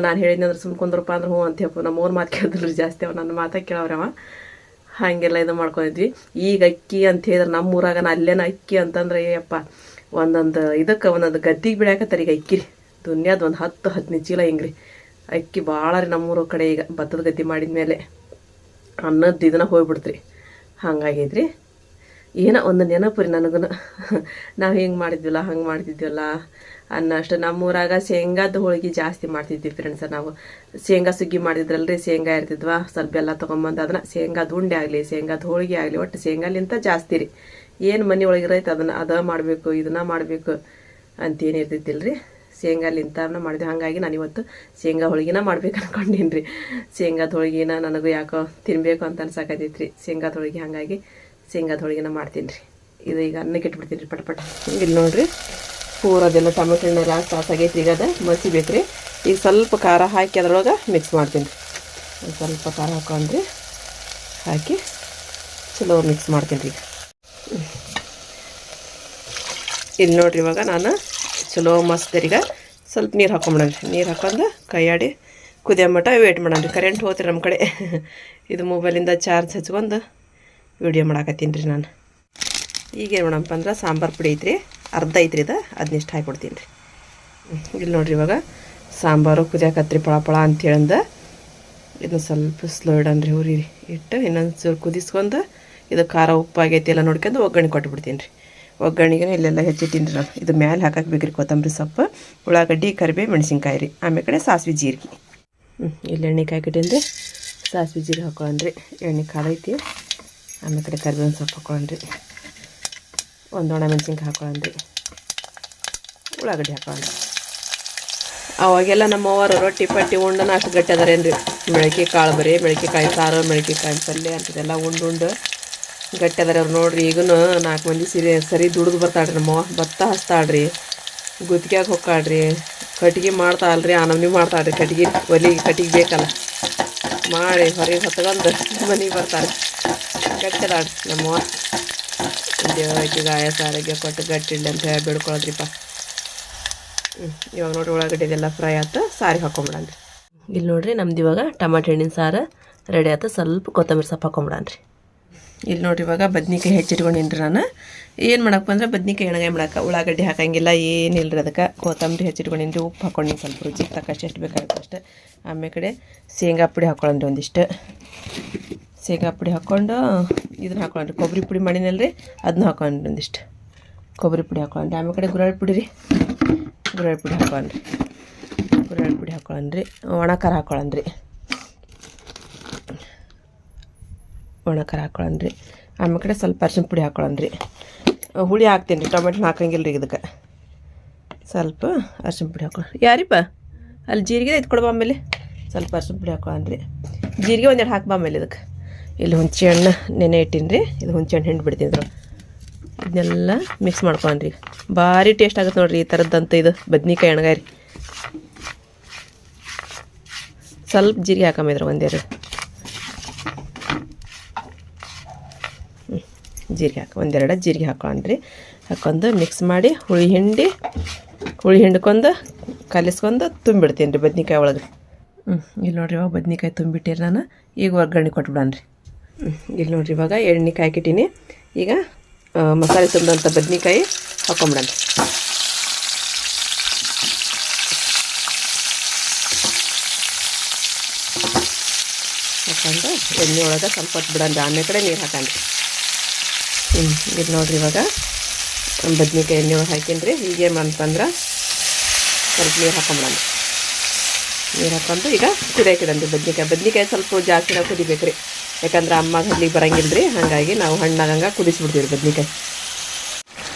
ನಾನು ಹೇಳಿದ್ನಿ ಅಂದ್ರೆ ಸುಮ್ ಕುಂದ್ರಪ್ಪ ಅಂದ್ರೆ ಹ್ಞೂ ಅಂತ ಹೇಳ್ಬೋದು ನಮ್ಮ ಮಾತು ಕೇಳಿದ್ರು ಜಾಸ್ತಿ ಅವ, ನನ್ನ ಮಾತಾ ಕೇಳವ್ರವ ಹಾಗೆಲ್ಲ ಇದು ಮಾಡ್ಕೊಂಡಿದ್ವಿ. ಈಗ ಅಕ್ಕಿ ಅಂತ ಹೇಳಿದ್ರೆ ನಮ್ಮ ಊರಾಗ ನಾ ಅಲ್ಲೇನ ಅಕ್ಕಿ ಅಂತಂದ್ರೆ ಏಯಪ್ಪ ಒಂದೊಂದು ಇದಕ್ಕೆ, ಒಂದೊಂದು ಗದ್ದಿಗೆ ಬಿಡಾಕತ್ತಾರ ಈಗ ಅಕ್ಕಿ ರೀ ದುನ್ಯಾದ ಒಂದು ಹತ್ತು ಹದಿನೈದು ಚೀಲ ಹಿಂಗೆ ರೀ ಅಕ್ಕಿ ಭಾಳ ರೀ ನಮ್ಮೂರ ಕಡೆ ಈಗ ಭತ್ತದ ಗದ್ದೆ ಮಾಡಿದ ಮೇಲೆ ಅನ್ನದ್ದು ಇದನ್ನ ಹೋಗ್ಬಿಡ್ತ್ರಿ. ಹಂಗಾಗೈತ್ರಿ. ಏನೋ ಒಂದು ನೆನಪು ರೀ ನನಗೂ ನಾವು ಹಿಂಗೆ ಮಾಡಿದ್ವಿಲ್ಲ, ಹಂಗೆ ಮಾಡ್ತಿದ್ವಲ್ಲ ಅನ್ನ ಅಷ್ಟು ನಮ್ಮೂರಾಗ ಶೇಂಗಾದ ಹೋಳಿಗೆ ಜಾಸ್ತಿ ಮಾಡ್ತಿದ್ವಿ ಫ್ರೆಂಡ್ಸ್ ನಾವು. ಶೇಂಗಾ ಸುಗ್ಗಿ ಮಾಡಿದ್ರಲ್ರಿ, ಶೇಂಗಾ ಇರ್ತಿದ್ವಾ, ಸ್ವಲ್ಪ ಎಲ್ಲ ತೊಗೊಂಬಂದು ಅದನ್ನ. ಶೇಂಗಾದ ಉಂಡೆ ಆಗಲಿ, ಶೇಂಗಾದ ಹೋಳಿಗೆ ಆಗಲಿ, ಒಟ್ಟು ಶೇಂಗಾಲಿಂತ ಜಾಸ್ತಿ ರೀ. ಏನು ಮನೆ ಒಳಗಿರೈತೆ ಅದನ್ನ ಅದ ಮಾಡಬೇಕು, ಇದನ್ನ ಮಾಡಬೇಕು ಅಂತೇನು ಶೇಂಗಾ ಶೇಂಗಾಲಿಂತನ ಮಾಡಿದೆ. ಹಾಗಾಗಿ ನಾನು ಇವತ್ತು ಶೇಂಗಾ ಹೋಳಿಗೆನ ಮಾಡ್ಬೇಕು ಅನ್ಕೊಂಡೇನಿ ರೀ ಶೇಂಗಾದ ಹೋಳಿಗೆನ ನನಗೂ ಯಾಕೋ ತಿನ್ನಬೇಕು ಅಂತ ಅನ್ಸಾಕತ್ತೈತೆ ರೀ ಶೇಂಗಾದ ಹೋಳಿಗೆ ಹಾಗಾಗಿ ಶೇಂಗಾದ ಹೋಳಿಗೆನ ಮಾಡ್ತೀನಿ ರೀ ಇದು ಈಗ ಅನ್ನಕ್ಕೆ ಇಟ್ಬಿಡ್ತೀನಿ ರೀ ಪಟ ಪಟ. ಇಲ್ಲಿ ನೋಡ್ರಿ. ಪೂರದೆಲ್ಲ ಟೊಮೆಟೊ ಹಣ್ಣು ಲಾಸ್ಟ್ ಸಾಸಾಗೈತಿ ಈಗ ಅದು. ಮಸಿಬೇಕು ರೀ ಈಗ ಸ್ವಲ್ಪ ಖಾರ ಹಾಕಿ ಅದ್ರೊಳಗೆ ಮಿಕ್ಸ್ ಮಾಡ್ತೀನಿ ರೀ ಸ್ವಲ್ಪ ಖಾರ ಹಾಕೊಂಡ್ರಿ. ಹಾಕಿ ಚಲೋ ಮಿಕ್ಸ್ ಮಾಡ್ತೀನಿ ರೀ ಇಲ್ಲಿ ನೋಡ್ರಿ ಇವಾಗ ನಾನು ಚಲೋ ಮಸ್ತರಿಗೆ ಸ್ವಲ್ಪ ನೀರು ಹಾಕೊಂಬಿಡೋಣ ನೀರು ಹಾಕೊಂಡು ಕೈಯಾಡಿ ಕುದಿಯೋ ಮಟ್ಟ ವೇಟ್ ರೀ. ಕರೆಂಟ್ ಹೋತ್ರಿ ನಮ್ಮ ಕಡೆ. ಇದು ಮೊಬೈಲಿಂದ ಚಾರ್ಜ್ ಹಚ್ಕೊಂಡು ವಿಡಿಯೋ ಮಾಡಾಕತ್ತೀನಿ ರೀ ನಾನು. ಈಗೇನು ಮಾಡಪ್ಪ ಅಂದ್ರೆ ಸಾಂಬಾರು ಪುಡಿ ಐತ್ರಿ. ಅರ್ಧ ಐತ್ರಿ ಇದು. ಅದನ್ನಿಷ್ಟು ಹಾಕ್ಬಿಡ್ತೀನಿ ರೀ. ಇಲ್ಲಿ ನೋಡ್ರಿ ಇವಾಗ ಸಾಂಬಾರು ಕುದಿಯಾಕತ್ರಿ ಪಳ ಪಳ ಅಂತೇಳಂದ. ಇದನ್ನ ಸ್ವಲ್ಪ ಸ್ಲೋ ಇಡನ್ರಿ ಹುರಿ ಇಟ್ಟು ಇನ್ನೊಂದು ಚೂರು ಕುದಿಸ್ಕೊಂಡು ಇದು ಖಾರ ಉಪ್ಪು ಆಗೈತಿ ಎಲ್ಲ ನೋಡ್ಕೊಂಡು ಒಗ್ಗರಣೆ ಕೊಟ್ಬಿಡ್ತೀನಿ ರೀ ಒಗ್ಗರಣೆಗೆ ಇಲ್ಲೆಲ್ಲ ಹೆಚ್ಚಿಟ್ಟಿನಿ ನಾನು ಇದು ಮ್ಯಾಲೆ ಹಾಕಕ್ಕೆ ಬೇಕ್ರಿ ಕೊತ್ತಂಬರಿ ಸೊಪ್ಪು, ಉಳ್ಳಾಗಡ್ಡಿ, ಕರಿಬೇವು, ಮೆಣಸಿನ್ಕಾಯಿ ರೀ. ಆಮೇಲೆ ಕಡೆ ಸಾಸಿವೆ ಜೀರಿಗೆ. ಹ್ಞೂ ಇಲ್ಲಿ ಎಣ್ಣೆ ಕಾಯ್ಕಿಟ್ಟಿನ್ರಿ. ಸಾಸಿವೆ ಜೀರಿಗೆ ಹಾಕೊಳ್ಳೋಣ್ರಿ ಎಣ್ಣೆ ಕಾದೈತಿ ಆಮೇಲೆ ಕಡೆ ಕರಿಬೇವಿನ ಸೊಪ್ಪು ಹಾಕೊಳ್ಳೋಣ್ರಿ ಒಂದು ಒಣ ಮೆಣಸಿನ್ಕಾಯಿ ಹಾಕೊಳ್ಳೋಣ್ರಿ ಉಳ್ಳಾಗಡ್ಡಿ ಹಾಕೊಳ್ಳೋಣ ಅವಾಗೆಲ್ಲ ನಮ್ಮ ಅವರು ರೊಟ್ಟಿ, ಪಟ್ಟಿ ಉಂಡನ ಅಷ್ಟು ಗಟ್ಟಿ ಅದಾರೇನ್ರಿ. ಮೆಳಕೆ ಕಾಳು ಬರೀ ಮೆಳಕೆ ಕಾಯಿ ಸಾರು ಮೆಳಕೆ ಕಾಯಿ ಪಲ್ಯ ಅಂಥದ್ದೆಲ್ಲ ಉಂಡು ಉಂಡು ಗಟ್ಟಿ ಅದಾರ ಅವ್ರು ನೋಡ್ರಿ ಈಗೂ ನಾಲ್ಕು ಮಂದಿ ಸೀರೆ, ಸರಿ ದುಡ್ದು ಬರ್ತಾಳ್ರಿ ನಮ್ಮವ್ವ. ಭತ್ತ ಹಚ್ತಾಳ್ರಿ, ಗುತ್ತಿಗ್ಯಾಗ ಹೊಕ್ಕಾಳ್ರಿ ಕಟ್ಗೆ ಮಾಡ್ತಾಳ್ರಿ ನಮ್ನಿ ಮಾಡ್ತಾಳ್ರಿ ಕಟ್ಗೆ ಒಲಿ, ಕಟ್ಟಿಗೆ ಬೇಕಲ್ಲ. ಮಾಡಿ ಹೊರಗೆ ಹೊತ್ಕೊಂಡು ಮನೆಗೆ ಬರ್ತಾರೆ ಅದಾಳ್ರಿ ನಮ್ಮವ್ವ. ದೇವಕ್ಕೆ ಆಯಾಸ, ಆರೋಗ್ಯ ಕೊಟ್ಟು ಗಟ್ಟಿಡ್ಲಿ ಅಂತ ಹೇಳಿ ಬಿಡ್ಕೊಳ್ಳೋದ್ರಿಪ್ಪ ಹ್ಞೂ ಇವಾಗ ನೋಡ್ರಿ ಒಳಗಡೆ ಇದೆಲ್ಲ ಫ್ರೈ ಆಯ್ತು ಸಾರಿ ಹಾಕೊಂಬಿಡಾನ್ರಿ ಇಲ್ಲಿ ನೋಡ್ರಿ ನಮ್ದು ಇವಾಗ ಟಮಾಟೆ ಹಣ್ಣಿನ ಸಾರು, ರೆಡಿ ಆಯ್ತು ಸ್ವಲ್ಪ ಕೊತ್ತಂಬರಿ ಸೊಪ್ಪು ಹಾಕೊಂಬಿಡನ್ರಿ ಇಲ್ಲಿ ನೋಡ್ರಿ ಇವಾಗ ಬದ್ನಿಕಾಯಿ ಹೆಚ್ಚಿಟ್ಕೊಂಡಿನ್ರಿ ನಾನು. ಏನು ಮಾಡಕ್ಕೆ ಅಂದ್ರೆ ಬದ್ನಿಕಾಯಿ ಎಣಗಾಯಿ ಮಾಡಕ್ಕೆ ಉಳ್ಳಾಗಡ್ಡಿ ಹಾಕಂಗಿಲ್ಲ ಏನಿಲ್ಲ ರೀ ಅದಕ್ಕೆ. ಕೊತ್ತಂಬರಿ ಹೆಚ್ಚಿಟ್ಕೊಂಡಿನ್ರಿ, ಉಪ್ಪು ಹಾಕೊಂಡಿನಿ ಸ್ವಲ್ಪ ರುಚಿಗೆ ತಕ್ಕಷ್ಟು ಎಷ್ಟು ಬೇಕಾಗುತ್ತೆ ಅಷ್ಟೆ. ಆಮೇಲೆ ಕಡೆ ಶೇಂಗಾ ಪುಡಿ ಹಾಕ್ಕೊಳ್ಳೋಣ್ರಿ ಒಂದಿಷ್ಟು. ಶೇಂಗಾ ಪುಡಿ ಹಾಕ್ಕೊಂಡು ಇದನ್ನ ಹಾಕೊಳ್ಳೋಣ್ರಿ ಕೊಬ್ಬರಿ ಪುಡಿ ಮಾಡಿನಲ್ರಿ ಅದನ್ನ ಹಾಕೊಂಡ್ರಿ ಒಂದಿಷ್ಟು. ಕೊಬ್ಬರಿ ಪುಡಿ ಹಾಕೊಳ್ಳೋಣ್ರಿ ಆಮೇಲೆ ಕಡೆ ಗುರಾಳ್ ಪುಡಿ ರೀ. ಗುರಾಳ್ ಪುಡಿ ಹಾಕೊಳ್ಳೋಣ್ರಿ ಗುರಾಳ್ ಪುಡಿ ಹಾಕ್ಕೊಳ್ಳೋಣ್ರಿ ಒಣ ಖಾರ ಹಾಕೊಳ್ಳೋಣ್ರಿ ಒಣ ಖಾರ ಹಾಕೊಳ್ಳೋಣ್ರಿ ಆಮೇಲೆ ಕಡೆ ಸ್ವಲ್ಪ ಅರ್ಶಿನ ಪುಡಿ ಹಾಕೊಳ್ಳೋಣ್ರಿ ಹುಳಿ ಹಾಕ್ತೀನಿ ರೀ ಟೊಮೆಟೊ ಹಾಕಂಗಿಲ್ಲ ರೀ ಇದಕ್ಕೆ. ಸ್ವಲ್ಪ ಅರ್ಶಿನ ಪುಡಿ ಹಾಕೊಳ್ಳ ಯಾರಿಪ್ಪ? ಅಲ್ಲಿ ಜೀರಿಗೆ ಇದು ಕೊಡ್ಬ ಆಮೇಲೆ? ಸ್ವಲ್ಪ ಅರ್ಶಿನ ಪುಡಿ ಹಾಕೊಳ್ಳೋಣ್ರಿ ಜೀರಿಗೆ ಒಂದೆರಡು ಹಾಕ್ಬ ಆಮೇಲೆ ಇದಕ್ಕೆ. ಇಲ್ಲಿ ಹುಂಚೆ ಹಣ್ಣು ನೆನೆ ಇಟ್ಟೀನಿ ರೀ ಇದು ಹುಂಚೆ ಹಣ್ಣು ಹಿಂಡಿ ಬಿಡ್ತೀನಿ ಇದನ್ನೆಲ್ಲ ಮಿಕ್ಸ್ ಮಾಡ್ಕೊಂಡ್ರಿ. ಭಾರಿ ಟೇಸ್ಟ್ ಆಗುತ್ತೆ ನೋಡಿರಿ ಈ ಥರದ್ದಂತ ಇದು ಬದ್ನಿಕಾಯಿ ಎಣ್ಗಾಯಿ ರೀ ಸ್ವಲ್ಪ ಜೀರಿಗೆ ಹಾಕೊಂಬಿದ್ರೆ ಹ್ಮ್. ಜೀರಿಗೆ ಹಾಕಿ ಒಂದೆರಡು ಜೀರಿಗೆ ಹಾಕೊಂಡ್ರಿ ಹಾಕೊಂಡು ಮಿಕ್ಸ್ ಮಾಡಿ ಹುಳಿ ಹಿಂಡಿ ಹುಳಿ ಹಿಂಡ್ಕೊಂಡು ಕಲಿಸ್ಕೊಂಡು ತುಂಬಿಡ್ತೀನಿ ರೀ ಬದ್ನಿಕಾಯಿ ಒಳಗೆ. ಹ್ಞೂ ಇಲ್ಲಿ ನೋಡ್ರಿ ಇವಾಗ ಬದ್ನಿಕಾಯಿ ತುಂಬಿಟ್ಟಿರಿ ನಾನು. ಈಗ ಒಗ್ಗರಣೆ ರೀ ಹ್ಞೂ ಇಲ್ಲಿ ನೋಡ್ರಿ ಇವಾಗ ಎಣ್ಣೆ ಕಾಯ್ಕಿಟ್ಟಿನಿ ಈಗ ಮಸಾಲೆ ತುಂಬಿದಂಥ ಬದ್ನಿಕಾಯಿ ಹಾಕೊಂಬಿಡಣ. ಹಾಕೊಂಡು ಎಣ್ಣೆ ಒಳಗೆ ಸ್ವಲ್ಪ ಹೊತ್ತು ಬಿಡನ್ರಿ ಆಮೇಲೆ ಕಡೆ ನೀರು ಹಾಕನ್ರಿ ಹ್ಞೂ ಇದು ನೋಡ್ರಿ ಇವಾಗ. ಬದ್ನಿಕಾಯಿ ಎಣ್ಣೆ ಒಳಗೆ ಹಾಕೀನಿ ರೀ. ಈಗೇನು ಅಂತಂದ್ರೆ ಸ್ವಲ್ಪ ನೀರು ಹಾಕೊಂಬಿಡೋಣ ನೀರು ಹಾಕೊಂಡು ಈಗ ಕುದಿಯಾಕಿಡನ್ರಿ ಬದ್ನಿಕಾಯಿ. ಬದ್ನಿಕಾಯಿ ಸ್ವಲ್ಪ ಜಾಸ್ತಿ ಕುದಿಬೇಕು ರೀ ಯಾಕಂದ್ರೆ ಅಮ್ಮ ಹಲ್ಲಿಗೆ ಬರಂಗಿಲ್ಲ ರೀ. ಹಾಗಾಗಿ ನಾವು ಹಣ್ಣಾಗಂಗೆ ಕುದಿಸ್ಬಿಡ್ತೀವಿ ಬದ್ನಿಕಾಯಿ.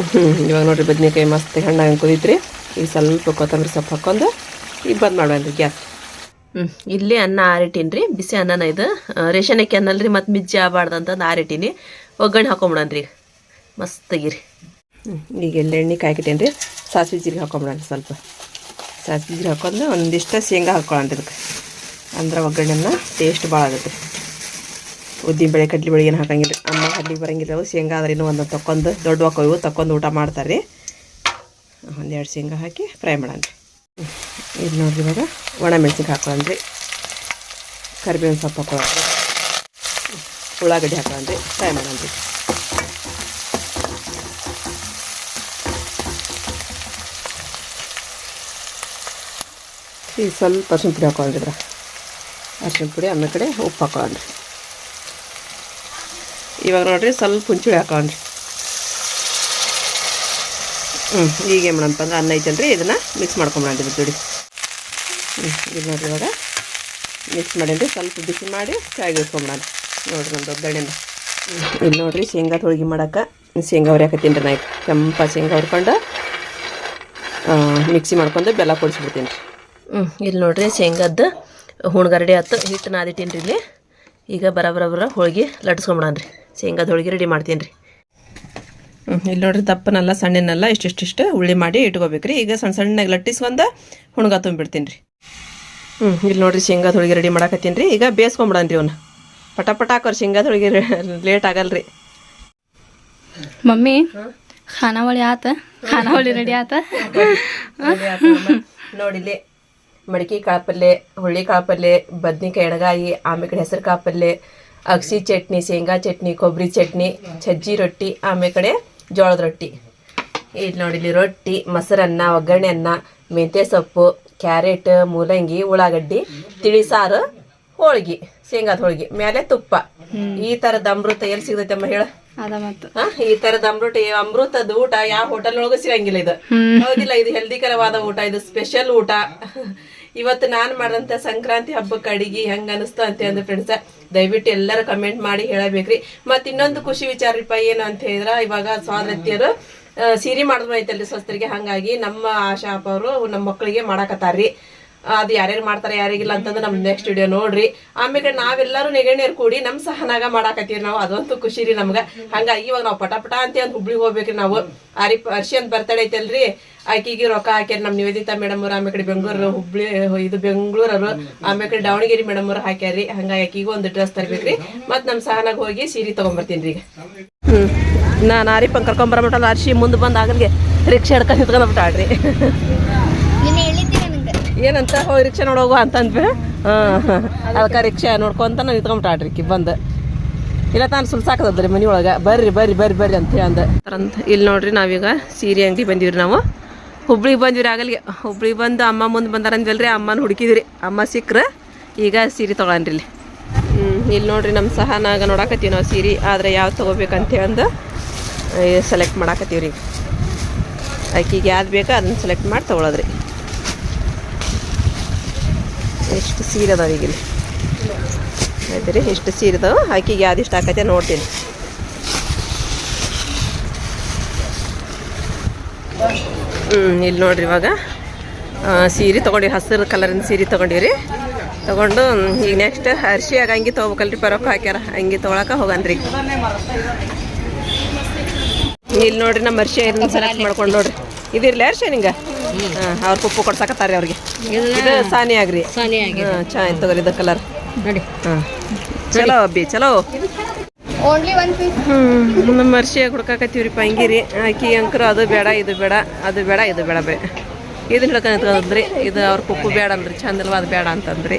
ಹ್ಞೂ ಇವಾಗ ನೋಡ್ರಿ ಬದ್ನಿಕಾಯಿ ಮಸ್ತ್ ಹಣ್ಣಾಗಂಗೆ ಕುದೀತ್ರಿ. ಈಗ ಸ್ವಲ್ಪ ಕೊತ್ತಂಬರಿ ಸೊಪ್ಪು ಹಾಕೊಂಡು ಈಗ ಬಂದ್ ಮಾಡೋಣ ಗ್ಯಾಸ್. ಹ್ಞೂ ಇಲ್ಲಿ ಅನ್ನ ಆರಿಟ್ಟೀನಿ ರೀ. ಬಿಸಿ ಅನ್ನನ ಇದು. ರೇಷನ್ ಅಕ್ಕಿ ರೀ ಮತ್ತು ಮಿಜ್ಜಿ ಆಗಬಾರ್ದು ಅಂತಂದು ಆರಿಟ್ಟೀನಿ. ಒಗ್ಗರಣೆ ರೀ ಮಸ್ತಾಗಿರಿ ಹ್ಞೂ ಈಗ ಎಲ್ಲ ಎಣ್ಣೆ ಕಾಯ್ಕಿಟ್ಟೇನಿ ರೀ ಸಾಸಿವೆ ಜೀರಿಗೆ ಹಾಕೊಂಬಿಡೋಣ ಸ್ವಲ್ಪ. ಸಾಸಿವೆ ಜೀರಿಗೆ ಹಾಕೊಂಡು ಒಂದಿಷ್ಟು ಶೇಂಗಾ ಹಾಕ್ಕೊಳ್ಳೋಣ ಇದಕ್ಕೆ. ಅಂದ್ರೆ ಒಗ್ಗರಣೆನ ಟೇಸ್ಟ್ ಭಾಳ ಆಗುತ್ತೆ. ಉದ್ದಿನ ಬೇಳೆ, ಕಡ್ಲಿ ಬೇಳೆ ಏನು ಹಾಕಂಗಿಲ್ಲ. ಅಮ್ಮ ಕಡ್ಲಿ ಬರಂಗಿಲ್ಲ ಶೇಂಗಾ ಆದ್ರೆ ಇನ್ನೂ ಒಂದು ತಕೊಂಡು ದೊಡ್ಡ ಹಾಕೋವು ತಕೊಂಡು ಊಟ ಮಾಡ್ತಾರೆ ರೀ ಒಂದೆರಡು ಶೇಂಗಾ ಹಾಕಿ ಫ್ರೈ ಮಾಡೋಣ ರೀ ಇದು ನೋಡಿರಿ ಇವಾಗ ಒಣ ಮೆಣಸಿಗೆ ಹಾಕೊಳ್ಳೋಣ ರೀ ಕರಿಬೇವಿನ ಸೊಪ್ಪು ಹಾಕೊಳ್ಳೋಣ ರೀ ಉಳ್ಳಾಗಡ್ಡಿ ಹಾಕೊಳ್ಳೋಣ ರೀ ಫ್ರೈ ಮಾಡೋಣ ರೀ. ಈಗ ಸ್ವಲ್ಪ ಅರ್ಶಿನ ಪುಡಿ ಹಾಕೊಳ್ಳೋಣ ರೀ ಅರ್ಶಿನ ಪುಡಿ ಆಮೇಲೆ ಕಡೆ ಉಪ್ಪು ಹಾಕೊಳ್ಳೋಣ ಇವಾಗ ನೋಡ್ರಿ ಸ್ವಲ್ಪ ಹುಂಚುಳಿ ಹಾಕೊಳ್ಳೋಣ ಹ್ಞೂ ಈಗ ಏನು ಮಾಡೋಣ ಅಂದ್ರೆ ಅನ್ನ ಐತಲ್ರಿ, ಇದನ್ನು ಮಿಕ್ಸ್ ಇದ್ರ ಜೋಡಿ. ಹ್ಞೂ ಇದು ನೋಡಿರಿ ಇವಾಗ ಮಿಕ್ಸ್ ಮಾಡೀನಿ ಸ್ವಲ್ಪ ಬಿಸಿ ಮಾಡಿ ಕಾಯಿಗೆ ಇಟ್ಕೊಂಬಿಡೋಣ ನೋಡ್ರಿ ನಮ್ಮ ದೊಡ್ಡಣ್ಣಿಂದ ಇಲ್ಲಿ ನೋಡ್ರಿ ಶೇಂಗಾ ಹೋಳಿಗೆ ಮಾಡಕ್ಕೆ ಶೇಂಗಾ ಹೊರ್ಯಾಕತ್ತೀನಿ ರೀ ನಾ ಕೆಂಪ ಶೇಂಗಾ ಹುರ್ಕೊಂಡು ಮಿಕ್ಸಿ ಮಾಡ್ಕೊಂಡು ಬೆಲ್ಲ ಕೊಡಿಸ್ಬಿಡ್ತೀನಿ ರೀ. ಹ್ಞೂ ಇಲ್ಲಿ ನೋಡ್ರಿ ಶೇಂಗದ್ದು ಹುಣ್ಗರಡಿ ಆತು ಹಿಟ್ಟು ನಾದಿಟ್ಟೀನಿ ರೀ ಇಲ್ಲಿ. ಈಗ ಬರ ಬರ ಬರ ಹೋಳಿಗೆ ಲಟ್ಸ್ಕೊಂಬಿಡೋಣ ರೀ. ಶೇಂಗಾದ ಹೋಳಿಗೆ ರೆಡಿ ಮಾಡ್ತೀನಿ ರೀ. ಹ್ಞೂ ಇಲ್ಲಿ ನೋಡ್ರಿ ದಪ್ಪನಲ್ಲ ಸಣ್ಣನೆಲ್ಲ ಇಷ್ಟಿಷ್ಟಿಷ್ಟು ಉಳ್ಳಿ ಮಾಡಿ ಇಟ್ಕೋಬೇಕ್ರಿ. ಈಗ ಸಣ್ಣ ಸಣ್ಣಗೆ ಲಟ್ಟಿಸ್ಕೊಂಡು ಹುಣ್ಗ ತುಂಬಿಡ್ತೀನಿ ರೀ. ಹ್ಞೂ ಇಲ್ಲಿ ನೋಡ್ರಿ ಶೇಂಗಾದ ಹೋಳಿಗೆ ರೆಡಿ ಮಾಡಾಕತ್ತೀನಿ ರೀ. ಈಗ ಬೇಯಿಸ್ಕೊಂಬಿಡೋಣ ರೀ ಅವನ್ನ ಪಟ ಪಟ ಹಾಕೋರಿ ಶೇಂಗಾದ ಹೋಳಿಗೆ ಲೇಟ್ ಆಗಲ್ರಿ. ರೀ ಮಮ್ಮಿ ಖಾನಾವಳಿ ಆತ? ಖಾನಾವಳಿ ರೆಡಿ ಆತ? ನೋಡಿಲಿ ಮಡಿಕೆ ಕಾಳು ಪಲ್ಯ ಹುಳ್ಳಿ ಕಾಳು ಪಲ್ಯ ಬದ್ನಿಕಾಯಿ ಎಡಗಾಯಿ ಆಮೇಲೆ ಕಡೆ ಹೆಸರು ಕಾಳು ಪಲ್ಯ ಅಗಸಿ ಚಟ್ನಿ ಶೇಂಗಾ ಚಟ್ನಿ ಕೊಬ್ಬರಿ ಚಟ್ನಿ ಸಜ್ಜಿ ರೊಟ್ಟಿ ಆಮೇಲೆ ಕಡೆ ಜೋಳದ ರೊಟ್ಟಿ. ಇಲ್ಲಿ ನೋಡಿಲಿ ರೊಟ್ಟಿ ಮೊಸರನ್ನ ಒಗ್ಗರಣೆ ಅನ್ನ ಮೆಂತ್ಯ ಸೊಪ್ಪು ಕ್ಯಾರೆಟ್ ಮೂಲಂಗಿ ಉಳ್ಳಾಗಡ್ಡಿ ತಿಳಿ ಸಾರು ಹೋಳ್ಗಿ. ಶೇಂಗಾದ ಹೋಳಿಗೆ ಮೇಲೆ ತುಪ್ಪ. ಈ ತರದ ಅಮೃತ ಎಲ್ಲಿ ಸಿಗತೈತೆ ಅಮ್ಮ ಹೇಳ? ಮತ್ತ. ಹಾ ಈ ತರದ ಅಮೃತ ಅಮೃತದ ಊಟ ಯಾವ ಹೋಟೆಲ್ ಒಳಗೂ ಸಿಗಂಗಿಲ್ಲ ಇದು. ಹೌದಿಲ್ಲ ಇದು ಹೆಲ್ದಿಕರವಾದ ಊಟ ಇದು ಸ್ಪೆಷಲ್ ಊಟ. ಇವತ್ತು ನಾನ್ ಮಾಡಿದಂತ ಸಂಕ್ರಾಂತಿ ಹಬ್ಬಕ್ಕೆ ಅಡಿಗೆ ಹೆಂಗ ಅನಿಸ್ತು ಅಂತ ಅಂದ್ರೆ ಫ್ರೆಂಡ್ಸ್ ದಯವಿಟ್ಟು ಎಲ್ಲರೂ ಕಮೆಂಟ್ ಮಾಡಿ ಹೇಳಬೇಕ್ರಿ. ಮತ್ ಇನ್ನೊಂದು ಖುಷಿ ವಿಚಾರ ರೀಪ ಏನು ಅಂತ ಹೇಳಿದ್ರ ಇವಾಗ ಸ್ವಾದತ್ಯರು ಆ, ಸೀರೆ ಮಾಡಿದ್ರು ಐತಲ್ರಿ ಸ್ವಸ್ಥರಿಗೆ ಹಂಗಾಗಿ ನಮ್ಮ ಆಶಾ ಅಪ್ಪ ಅವರು ನಮ್ಮ ಮಕ್ಕಳಿಗೆ ಮಾಡಾಕತ್ತಾರ್ರಿ. ಅದು ಯಾರ್ಯಾರು ಮಾಡ್ತಾರೆ, ಯಾರಿಗಿಲ್ಲ ಅಂತಂದ್ರೆ ನಮ್ ನೆಕ್ಸ್ಟ್ ವಿಡಿಯೋ ನೋಡ್ರಿ. ಆಮೇಲೆ ನಾವೆಲ್ಲರೂ ನೆಗಣ್ಯರು ಕೂಡಿ ನಮ್ ಸಹನಾಗ ಮಾಡಾಕತ್ತೀವಿ ನಾವು. ಅದಂತೂ ಖುಷಿ ರೀ ನಮ್ಗ. ಹಂಗಾಗಿ ಇವಾಗ ನಾವು ಪಟ ಪಟ ಅಂತ ಅಂತ ಹುಬ್ಳಿಗೆ ಹೋಗ್ಬೇಕ್ರಿ ನಾವು. ಅರಿ ಅರ್ಶಿ ಅಂತ ಬರ್ತಡೆ ಐತಲ್ರಿ ಆಕಿಗೆ ರೊಕ್ಕ ಹಾಕ್ಯಾರ ನಮ್ ನಿವೇದಿತಾ ಮೇಡಮ್ ಅವ್ರು, ಆಮೇಲೆ ಕಡೆ ಬೆಂಗಳೂರು ಹುಬ್ಳಿ, ಇದು ಬೆಂಗಳೂರರು ಆಮೇಲೆ ಕಡೆ ದಾವಣಗೆರೆ ಮೇಡಮ್ ಅವ್ರು ಹಾಕ್ಯಾರ್ರಿ. ಹಂಗಾಗಿ ಆಕಿಗೂ ಒಂದು ಡ್ರೆಸ್ ತರ್ಬೇಕ್ರಿ. ಮತ್ ನಮ್ ಸಹನಾಗ ಹೋಗಿ ಸೀರೆ ತಗೊಂಬರ್ತೀನಿ ರೀ ಈಗ. ಹ್ಮ್. ನಾನು ಆರಿಪನ್ ಕರ್ಕೊಂಬರ್ಬಿಟ್ಟಲ್ಲ ಅರ್ಶಿ ಮುಂದೆ ಬಂದು ಆಗಲ್ಗೆ ರಿಕ್ಷಾ ಹಿಡ್ಕೊಂಡು ನಿಂತ್ಕೊಂಡ್ಬಿಟ್ಟಾಳ್ರಿ ಬಿಟ್ಟಾಡ್ರಿ ಏನಂತ? ಹೋಗಿ ರಿಕ್ಷಾ ನೋಡೋಗು ಅಂತಂದ್ವಿ. ಹಾಂ ಅದಕ್ಕೆ ರಿಕ್ಷಾ ನೋಡ್ಕೊಂತ ನಾವು ನಿಂತ್ಕೊಂಬಿಟ್ಟಾಡ್ರಿ ಕಿ ಬಂದು. ಇಲ್ಲ ತಾನು ಸುಲ್ಸಾಕದ್ರಿ ಮನೆ ಒಳಗೆ. ಬರ್ರಿ ಬರ್ರಿ ಬರ್ರಿ ಬರ್ರಿ ಅಂತ ಅಂದ ಇಲ್ಲಿ ನೋಡ್ರಿ ನಾವೀಗ ಸೀರೆ ಅಂಗಡಿ ಬಂದಿವ್ರಿ ನಾವು. ಹುಬ್ಳಿಗೆ ಬಂದಿವ್ರಿ ಆಗಲ್ಗೆ. ಹುಬ್ಳಿಗೆ ಬಂದು ಅಮ್ಮ ಮುಂದೆ ಬಂದಾರ ಅಂದ್ವಲ್ರಿ ಅಮ್ಮನ ಹುಡುಕಿದ್ರಿ. ಅಮ್ಮ ಸಿಕ್ಕ್ರ, ಈಗ ಸೀರೆ ತೊಗೊಂಡ್ರಿ ಇಲ್ಲಿ. ಹ್ಞೂ ಇಲ್ಲಿ ನೋಡ್ರಿ ನಮ್ಮ ಸಹನಾಗ ನೋಡಾಕತ್ತೀವಿ ನಾವು ಸೀರೆ, ಆದರೆ ಯಾವ್ದು ತೊಗೋಬೇಕಂತ ಅಂದು ಸೆಲೆಕ್ಟ್ ಮಾಡಾಕತ್ತೀವಿ ರೀ ಆಕಿಗೆ ಯಾವ್ದು ಬೇಕೋ ಅದನ್ನ ಸೆಲೆಕ್ಟ್ ಮಾಡಿ ತೊಗೊಳೋದ್ರಿ. ಎಷ್ಟು ಸೀರೆ ಅದಾವ ಈಗಿಲ್ಲ? ಆಯ್ತು ರೀ ಎಷ್ಟು ಸೀರೆ ಅದಾವ ಆಕಿಗೆ ಯಾವ್ದಿಷ್ಟ ಆಕತ್ತೆ ನೋಡ್ತೀನಿ. ಹ್ಞೂ ಇಲ್ಲಿ ನೋಡ್ರಿ ಇವಾಗ. ಸೀರೆ ತೊಗೊಂಡಿವಿ, ಹಸಿರು ಕಲರಿನ ಸೀರೆ ತೊಗೊಂಡಿವ್ರಿ ತೊಗೊಂಡು ಈಗ ನೆಕ್ಸ್ಟ್ ಅರ್ಶಿಯಾಗ ಅಂಗಿ ತೊಗೋಬೇಕಲ್ರಿ ಪರೊಕ್ಕ ಹಾಕ್ಯಾರ. ಹಂಗೆ ತೊಗೊಳಕ ಹೋಗನ್ರಿ. ಇಲ್ಲಿ ನೋಡ್ರಿ ನಮ್ಮ ಅರ್ಶಿ ಸೆಲೆಕ್ಟ್ ಮಾಡ್ಕೊಂಡು ನೋಡ್ರಿ. ಇದಿರ್ಲಿ ಅರ್ಶಿ ನಿಂಗೆ? ಅವ್ರ ಪುಪ್ಪು ಕೊಡ್ಸಕತ್ತಾರ ಅವ್ರಿಗೆ. ಇದು ಸಾನಿ ಆಗ್ರಿ. ಹಾಂ ಚೆನ್ನಾಗಿ ತಗೋರಿ ಇದು ಕಲರ್ ನೋಡಿ. ಹಾಂ ಚಲೋ ಅಬ್ಬಿ ಚಲೋ. ನಮ್ಮ ಅರ್ಶಿಯಾಗ ಹುಡ್ಕಾಕತ್ತೀವ್ರಿ ಪಂಗಿರಿ ಆಕಿ ಅಂಕರು ಅದು ಬೇಡ ಇದು ಬೇಡ ಅದು ಬೇಡ ಇದು ಬೇಡ ಬೇ. ಇದನ್ನ ಹಿಡ್ಕೊಂಡ್ರಿ ಇದು ಅವ್ರ ಪುಪ್ಪು ಬೇಡ ಅಂದ್ರಿ. ಚಂದಲ್ವ ಅದು ಬೇಡ ಅಂತಂದ್ರಿ.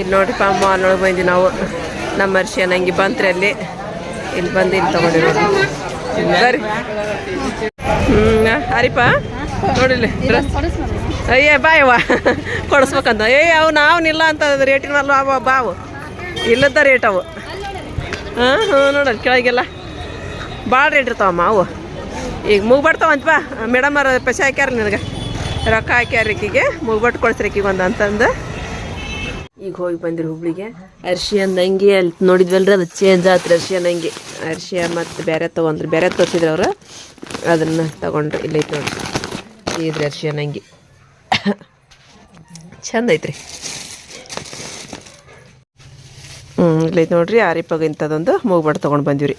ಇಲ್ಲಿ ಇಲ್ಲಿ ಪಾ ಮಾಲ್ ಒಳಗೆ ಬಂದಿ ನಾವು. ನಮ್ಮ ಅರ್ಶಿ ನಂಗೆ ಬಂತ್ರಿ ಅಲ್ಲಿ. ಇಲ್ಲಿ ಬಂದು ಇಲ್ಲಿ ತೊಗೊಂಡಿವಿ ಬರ್ರಿ. ಹ್ಞೂ ಹರಿಪ ನೋಡಿಲ್ಲ ಅಯ್ಯ ಕೊಡಿಸ್ಬೇಕಂತ. ಏ, ಅವು ನಾವು ಇಲ್ಲ ಅಂತ ರೇಟಿನಲ್ಲ ಅವ ಬಾವು. ಇಲ್ಲದ ರೇಟ್ ಅವು. ಹಾ ಹ್ಞೂ ನೋಡೋದು ಕೆಳಗೆಲ್ಲ. ಭಾಳ ರೇಟ್ ಇರ್ತಾವಮ್ಮ ಅವು. ಈಗ ಮುಗ್ಬಾಡ್ತಾವಂತ ಬಾ. ಮೇಡಮ್ ಅವ್ರ ಪೆಸೆ ಹಾಕ್ಯಾರ ನಿನಗೆ. ರೊಕ್ಕ ಹಾಕ್ಯಾರ ಈಕಿಗೆ. ಮುಗ್ಬಟ್ಟು ಕೊಡ್ಸ್ರಿ ಈಕಿಗೆ ಒಂದು ಅಂತಂದು. ಈಗ ಹೋಗಿ ಬಂದಿರಿ ಹುಬ್ಳಿಗೆ. ಅರ್ಶಿ ಅಂದಂಗೆ ಅಲ್ಲಿ ನೋಡಿದ್ವಲ್ರಿ? ಅದು ಚೇಂಜ್ ಆತ್ರಿ ಅರ್ಶಿ ಅನ್ನಂಗೆ ಅರ್ಶಿಯ ಮತ್ತು ಬೇರೆ ತೊಗೊಂಡ್ರಿ. ಬೇರೆ ತೋರಿಸಿದ್ರು ಅವರು. ಅದನ್ನು ತಗೊಂಡ್ರಿ. ಇಲ್ಲೈತೆ ನೋಡ್ರಿ. ಇದ್ರಿ ಅರ್ಶಿ ಅನ್ನಂಗೆ ಚಂದ ಐತ್ರಿ. ಹ್ಞೂ ಇಲ್ಲೈತೆ ನೋಡ್ರಿ. ಆರಿಪಾಗ ಇಂಥದ್ದೊಂದು ಮೂಗ್ಬಾಡ್ ತೊಗೊಂಡು ಬಂದಿವ್ರಿ.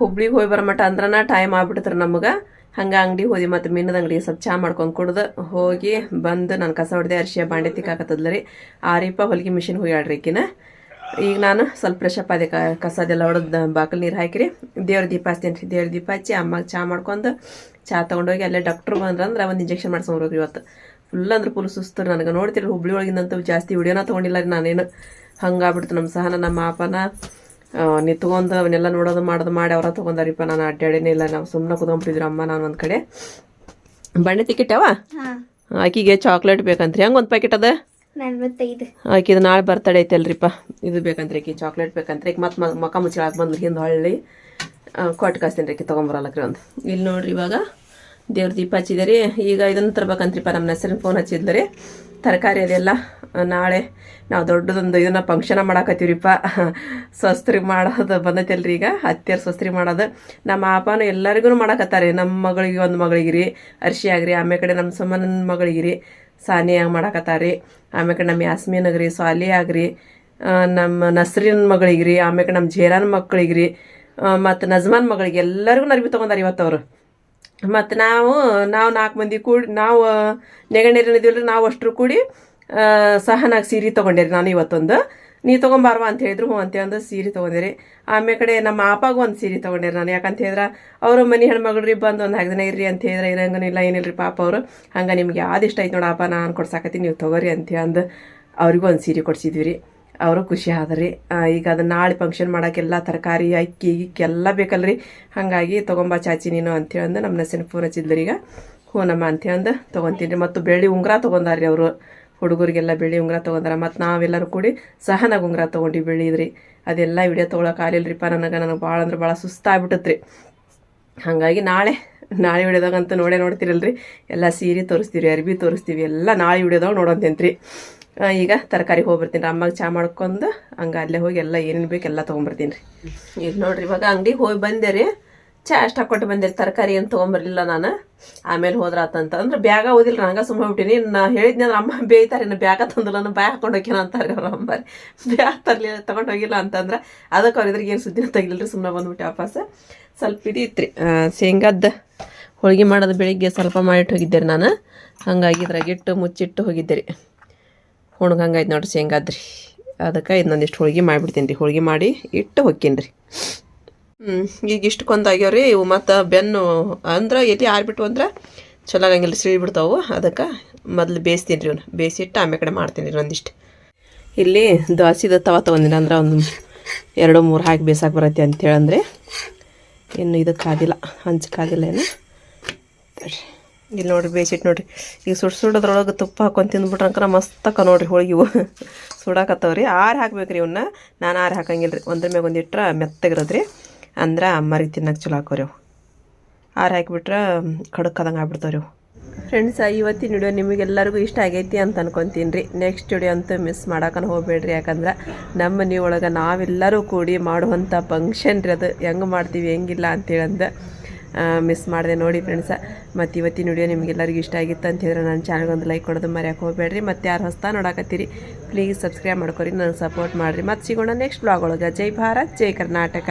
ಹುಬ್ಳಿಗೆ ಹೋಗಿ ಬರೋ ಮಟ್ಟ ಅಂದ್ರನ ಟೈಮ್ ಆಗ್ಬಿಡ್ತಾರೆ ನಮಗೆ. ಹಂಗೆ ಅಂಗಡಿ ಹೋದಿ ಮತ್ತು ಮೀನದ ಅಂಗಡಿ ಸ್ವಲ್ಪ ಚಾ ಮಾಡ್ಕೊಂಡು ಕುಡ್ದು ಹೋಗಿ ಬಂದು ನಾನು ಕಸ ಹೊಡೆದೆ ಅರ್ಶಿಯ ಬಾಂಡೆ ತಿಕ್ಕಾಕತ್ತದ್ಲ ರೀ. ಆರಿಪ ಹೊಲಿಗೆ ಮಿಷಿನ್ ಹೋಗ್ಯಾಡ್ರಿ ಈಕಿನ. ಈಗ ನಾನು ಸ್ವಲ್ಪ ಫ್ರೆಶ್ ಅಪ್ ಅದೇ ಕಸ ಅದೆಲ್ಲ ಹೊಡೆದು ಬಾಕಲ್ ನೀರು ಹಾಕಿರಿ. ದೇವ್ರ ದೀಪ ಹಚ್ತೀನಿ ರೀ. ದೇವ್ರ ದೀಪ ಹಚ್ಚಿ ಅಮ್ಮಗೆ ಚಾ ಮಾಡ್ಕೊಂಡು ಚಾ ತೊಗೊಂಡೋಗಿ ಅಲ್ಲೇ ಡಾಕ್ಟ್ರು ಬಂದ್ರಂದ್ರೆ ಒಂದು ಇಂಜೆಕ್ಷನ್ ಮಾಡ್ಸೋರು ಇವತ್ತು. ಫುಲ್ ಅಂದ್ರೆ ಫುಲ್ ಸುಸ್ತು ನನಗೆ. ನೋಡ್ತೀರಿ ಹುಬ್ಳಿ ಒಳಗಿಂದಂತೂ ಜಾಸ್ತಿ ವಿಡಿಯೋನ ತೊಗೊಂಡಿಲ್ಲ ರೀ ನಾನೇನು. ಹಂಗಾಗ್ಬಿಡ್ತು ನಮ್ಮ ಸಹನ, ನಮ್ಮ ಅಪ್ಪನ ನಿತ್ಕೊಂಡು ಅವನ್ನೆಲ್ಲ ನೋಡೋದು ಮಾಡೋದು ಮಾಡಿ ಅವರ ತೊಗೊಂಡಾರಿಪ್ಪ ನಾನು ಅಡ್ಡಾಡೇನೇ ಇಲ್ಲ ನಾವು ಸುಮ್ಮನೆ ಕುತ್ಕೊಂಡ್ಬಿಟ್ಟಿದ್ರು ಅಮ್ಮ ನಾನು ಒಂದು ಕಡೆ. ಬಣ್ಣೆ ತಿಕ್ಕಿಟ್ಟವ? ಆಕಿಗೆ ಚಾಕ್ಲೇಟ್ ಬೇಕಂತ್ರಿ. ಹೆಂಗ್ ಒಂದು ಪ್ಯಾಕೆಟ್ ಅದ? ಆಕಿದು ನಾಳೆ ಐತೆ ಐತಲ್ರಿಪ್ಪ. ಇದು ಬೇಕಂತ್ರಿ ಆಕಿ ಚಾಕ್ಲೇಟ್ ಬೇಕಂತ್ರಿ. ಈಗ ಮತ್ತೆ ಮಕ ಮುಚ್ಚಾಕ್ ಬಂದ್ ಹಿಂದೆ ಹೊಳ್ಳಿ ಕೊಟ್ಟು ಕಳಿಸ್ತೀನಿ ರೀ ಆಕಿ ತೊಗೊಂಬರಲ್ಲಕ್ರಿ ಒಂದು. ಇಲ್ಲಿ ನೋಡ್ರಿ ಇವಾಗ ದೇವ್ರ ದೀಪ ಹಚ್ಚಿದೆ ಈಗ ಇದನ್ನು ತರ್ಬೇಕಂತ್ರಿಪ್ಪ ನಮ್ಮ ಹೆಸರಿನ ಫೋನ್ ಹಚ್ಚಿದ್ರಿ ತರಕಾರಿ ಅದೆಲ್ಲ ನಾಳೆ ನಾವು ದೊಡ್ಡದೊಂದು ಇದನ್ನ ಫಂಕ್ಷನ ಮಾಡಾಕತ್ತೀವ್ರಿಪ್ಪ. ಸೊಸ್ತ್ರಿ ಮಾಡೋದು ಬಂದೈತಲ್ರಿ ಈಗ ಹತ್ತಿರ ಸ್ವಸ್ತ್ರಿ ಮಾಡೋದು. ನಮ್ಮ ಅಪ್ಪನೂ ಎಲ್ಲರಿಗೂ ಮಾಡಾಕತ್ತಾರೆ ನಮ್ಮ ಮಗಳಿಗೆ ಒಂದು ಮಗಳಿಗಿರಿ, ಅರ್ಶಿ ಆಗ್ರಿ ಆಮೇಲೆ ಕಡೆ ನಮ್ಮ ಸುಮ್ಮನ ಮಗಳಿಗಿರಿ ರೀ ಸಾನಿಯಾಗ ಮಾಡಾಕತ್ತಾರಿ ಆಮೇಲೆ ಕಡೆ ನಮ್ಮ ಯಾಸ್ಮೀನ್ ರೀ ಸಾಲಿ ಆಗ್ರಿ ನಮ್ಮ ನಸ್ರಿನ ಮಗಳಿಗಿರಿ ಆಮೇಲೆ ನಮ್ಮ ಜೇರಾನ್ ಮಕ್ಕಳಿಗೆ ರೀ ಮತ್ತು ನಜ್ಮಾನ್ ಮಗಳಿಗೆ ಎಲ್ಲರಿಗೂ ನರ್ಬಿ ತೊಗೊಂಡಾರ ಇವತ್ತು ಅವರು ಮತ್ತು ನಾವು ನಾವು ನಾಲ್ಕು ಮಂದಿ ಕೂಡಿ, ನಾವು ನೆಗಣಿರಿದ್ವಲ್ರಿ ನಾವು ಅಷ್ಟರು ಕೂಡಿ ಸಹ ಸಹನಾಗ ಸೀರೆ ರೀ ನಾನು ಇವತ್ತೊಂದು. ನೀ ತೊಗೊಂಬಾರ್ವಾ ಅಂತ ಹೇಳಿದ್ರು, ಹ್ಞೂ ಅಂತ ಅಂದು ಸೀರೆ ರೀ ಆಮೇಲೆ ಕಡೆ ನಮ್ಮ ಆಪಾಗ ಒಂದು ಸೀರೆ ತೊಗೊಂಡೇರಿ ನಾನು. ಯಾಕಂತ ಹೇಳಿದ್ರೆ, ಅವರು ಮನೆ ಹೆಣ್ಮಗಳ್ರಿ ಬಂದು ಒಂದು ನಾಲ್ಕು ದಿನ ಇರ್ರಿ ಅಂತ ಹೇಳಿದ್ರೆ ಇರಂಗನಿಲ್ಲ ರೀ ಪಾಪ ಅವರು. ಹಂಗೆ ನಿಮ್ಗೆ ಯಾವ್ದು ಇಷ್ಟ ಐತೆ ನೋಡಪ್ಪ ನಾನು ಕೊಡ್ಸಾಕತ್ತೀನಿ, ನೀವು ತೊಗೋರಿ ಅಂತ ಅಂದು ಅವ್ರಿಗೂ ಒಂದು ಸೀರೆ ಕೊಡ್ಸಿದ್ವಿ ರೀ ಅವರು ಖುಷಿ ಆದ್ರಿ. ಈಗ ಅದನ್ನ ನಾಳೆ ಫಂಕ್ಷನ್ ಮಾಡೋಕ್ಕೆಲ್ಲ ತರಕಾರಿ, ಅಕ್ಕಿ, ಗಿಕ್ಕಿ ಎಲ್ಲ ಬೇಕಲ್ರಿ. ಹಾಗಾಗಿ ತೊಗೊಂಬ ಚಾಚಿ ನೀನು ಅಂತೇಳಂದು ನಮ್ಮ ನಸಿನ ಫೋನ್ ಹಚ್ಚಿದ್ರಿ ಈಗ. ಹೂನಮ್ಮ ಅಂತೇಳಂದು ತೊಗೊತೀನಿ. ರೀ ಮತ್ತು ಬೆಳ್ಳಿ ಉಂಗುರ ತೊಗೊಂಡಾರ್ರಿ ಅವರು. ಹುಡುಗರಿಗೆಲ್ಲ ಬೆಳ್ಳಿ ಉಂಗುರ ತೊಗೊಂಡಾರ. ಮತ್ತು ನಾವೆಲ್ಲರೂ ಕೂಡಿ ಸಹನಾಗ ಉಂಗುರ ತೊಗೊಂಡು ಬೆಳ್ಳಿದ್ರಿ. ಅದೆಲ್ಲ ವಿಡಿಯೋ ತೊಗೊಳಕ್ಕೆ ಆಗಿಲ್ಲರಿಪ್ಪ ನನಗೆ. ನನಗೆ ಭಾಳ ಅಂದ್ರೆ ಭಾಳ ಸುಸ್ತಾಗ್ಬಿಟ್ಟತ್ರಿ ಹಾಗಾಗಿ ನಾಳೆ ನಾಳೆ ವಿಡಿಯೋದಾಗಂತೂ ನೋಡೇ ನೋಡ್ತಿರಲ್ರಿ. ಎಲ್ಲ ಸೀರೆ ತೋರಿಸ್ತೀವಿ ಅರ್ಬಿ ತೋರಿಸ್ತೀವಿ ಎಲ್ಲ ನಾಳೆ ವಿಡಿಯೋದಾಗ ನೋಡೋಂತೇನ್ರಿ. ಈಗ ತರಕಾರಿ ಹೋಗ್ಬರ್ತೀನಿ ಅಮ್ಮಗೆ ಚಾ ಮಾಡ್ಕೊಂಡು ಹಂಗೆ ಅಲ್ಲೇ ಹೋಗಿ ಎಲ್ಲ ಏನೇನು ಬೇಕು ಎಲ್ಲ ತೊಗೊಂಬರ್ತೀನಿ ರೀ. ಈಗ ನೋಡ್ರಿ, ಇವಾಗ ಅಂಗಡಿಗೆ ಹೋಗಿ ಬಂದೆ ರೀ ಚಾ ಅಷ್ಟು ಹಾಕೊಟ್ಟು ಬಂದೆ ತರಕಾರಿ ಏನು ತೊಗೊಂಬರ್ಲಿಲ್ಲ ನಾನು. ಆಮೇಲೆ ಹೋದ್ರಾತಂತ ಅಂದ್ರೆ ಬ್ಯಾಗ ಓದಿಲ್ಲ ನಂಗೆ ಸುಮ್ಮನೆ ಬಿಟ್ಟಿನಿ ನಾ ಹೇಳಿದ್ನಿ ಅಂದ್ರೆ ಅಮ್ಮ ಬೇಯ್ತಾರೆ, ಇನ್ನು ಬ್ಯಾಗ ತಂದಿಲ್ಲ ನಾನು ಬ್ಯಾಗ್ ಹಾಕೊಂಡು ಅಂತಾರೆ ಅವ್ರ ಅಮ್ಮ ಬ್ಯಾಗ್ ತರಲಿಲ್ಲ ತಗೊಂಡು ಹೋಗಿಲ್ಲ ಅಂತಂದ್ರೆ ಅದಕ್ಕೆ ಅವ್ರ ಇದ್ರಿಗೆ ಏನು ಸುದ್ದಿನ ರೀ ಸುಮ್ಮನೆ ಬಂದ್ಬಿಟ್ಟು ವಾಪಸ್. ಸ್ವಲ್ಪ ಇದು ಇತ್ತು ರೀ ಶೇಂಗಾದ ಹೋಳಿಗೆ ಮಾಡೋದು ಬೆಳಿಗ್ಗೆ ಸ್ವಲ್ಪ ಮಾಡಿಟ್ಟು ಹೋಗಿದ್ದೆ ರೀ ನಾನು. ಹಂಗಾಗಿ ಇದ್ರಾಗಿಟ್ಟು ಮುಚ್ಚಿಟ್ಟು ಹೋಗಿದ್ದೆ ರೀ. ಹುಣ್ಗೆ ನೋಡಿರಿ ಶೇಂಗಾದ್ರಿ. ಅದಕ್ಕೆ ಇನ್ನೊಂದಿಷ್ಟು ಹೋಳಿಗೆ ಮಾಡಿಬಿಡ್ತೀನಿ ರೀ. ಹೋಳಿಗೆ ಮಾಡಿ ಇಟ್ಟು ಹೊಕ್ಕೀನಿ ರೀ. ಈಗ ಕೊಂದಾಗ್ಯಾವ ರೀ ಇವು ಮತ್ತು ಬೆನ್ನು ಅಂದ್ರೆ ಎಲ್ಲಿ ಆರ್ಬಿಟ್ಟು ಅಂದ್ರೆ ಚಲೋ ಆಗಂಗಿಲ್ಲ ಸಿಳಿಬಿಡ್ತಾವು. ಅದಕ್ಕೆ ಮೊದಲು ಬೇಯಿಸ್ತೀನಿ ರೀ ಇವ್ನು. ಬೇಯಿಸಿಟ್ಟು ಆಮೇಲೆ ಕಡೆ ಮಾಡ್ತೀನಿ ರೀ ಒಂದಿಷ್ಟು. ಇಲ್ಲಿ ದೋಸೆದ ತವ ತೊಗೊಂದಿನ ಅಂದ್ರೆ ಒಂದು ಎರಡು ಮೂರು ಹಾಕಿ ಬೇಸಾಕ್ ಬರತ್ತೆ ಅಂತೇಳಿ ಹೇಳಂದ್ರೆ. ಇನ್ನು ಇದಕ್ಕಾಗಿಲ್ಲ ಹಂಚಕ್ಕಾಗಿಲ್ಲ ಹಂಚ್ ಕಾದಿಲ್ಲ ಏನು. ತಡ್ರಿ. ಇಲ್ಲಿ ನೋಡ್ರಿ ಬೇಯಿಸಿಟ್ಟು ನೋಡ್ರಿ. ಈಗ ಸುಡ್ ಸುಡೋದ್ರೊಳಗೆ ತುಪ್ಪ ಹಾಕೊಂಡು ತಿಂದ್ಬಿಟ್ರಂಕರ ಮಸ್ತಕ್ಕ ನೋಡ್ರಿ ಹೋಳಿಗೆ ಇವು. ಸುಡಾಕತ್ತವ್ರಿ. ಆರು ಹಾಕ್ಬೇಕ್ರಿ ಇವನ್ನ ನಾನು ಆರು ಹಾಕಂಗಿಲ್ಲ ರೀ ಒಂದ್ರ ಮ್ಯಾಗ ಒಂದು ಮೆತ್ತಗಿರೋದ್ರಿ. ಅಂದ್ರೆ ಅಮ್ಮರಿಗೆ ತಿನ್ನಕ್ಕೆ ಚಲೋ ಹಾಕೋರಿ ಅವು ಆರು ಹಾಕಿಬಿಟ್ರೆ ಕಡಕ್ಕದಂಗೆ ಆಗ್ಬಿಡ್ತಾವ್ರಿ ಅವು ಫ್ರೆಂಡ್ಸ್ ಇವತ್ತಿನ ವಿಡಿಯೋ ನಿಮಗೆಲ್ಲರಿಗೂ ಇಷ್ಟ ಆಗೈತಿ ಅಂತ ಅನ್ಕೊತೀನಿ ರೀ. ನೆಕ್ಸ್ಟ್ ವಿಡಿಯೋ ಅಂತೂ ಮಿಸ್ ಮಾಡಕನ ಹೋಗ್ಬೇಡ್ರಿ. ಯಾಕಂದ್ರೆ ನಮ್ಮ ಮನೆಯೊಳಗೆ ನಾವೆಲ್ಲರೂ ಕೂಡಿ ಮಾಡುವಂಥ ಫಂಕ್ಷನ್ ರೀ ಅದು. ಹೆಂಗೆ ಮಾಡ್ತೀವಿ, ಹೆಂಗಿಲ್ಲ ಅಂತೇಳಂದು. ಮಿಸ್ ಮಾಡಿದೆ ನೋಡಿ ಫ್ರೆಂಡ್ಸ ಮತ್ತು ಇವತ್ತಿನ ವಿಡಿಯೋ ನಿಮಗೆಲ್ಲರಿಗೂ ಇಷ್ಟ ಆಗಿತ್ತು ಅಂತ ಹೇಳಿದ್ರೆ ನನ್ನ ಚಾನಲ್ಗೆ ಒಂದು ಲೈಕ್ ಕೊಡೋದು ಮರ್ಯಾಕೆ ಹೋಗಬೇಡ್ರಿ. ಮತ್ತು ಯಾರು ಹೊಸ್ತಾ ನೋಡಾಕತ್ತೀರಿ ಪ್ಲೀಸ್ ಸಬ್ಸ್ಕ್ರೈಬ್ ಮಾಡ್ಕೊರಿ ನನ್ನ ಸಪೋರ್ಟ್ ಮಾಡಿರಿ. ಮತ್ತು ಸಿಗೋಣ ನೆಕ್ಸ್ಟ್ ಬ್ಲಾಗ್ ಒಳಗೆ. ಜೈ ಭಾರತ್, ಜೈ ಕರ್ನಾಟಕ.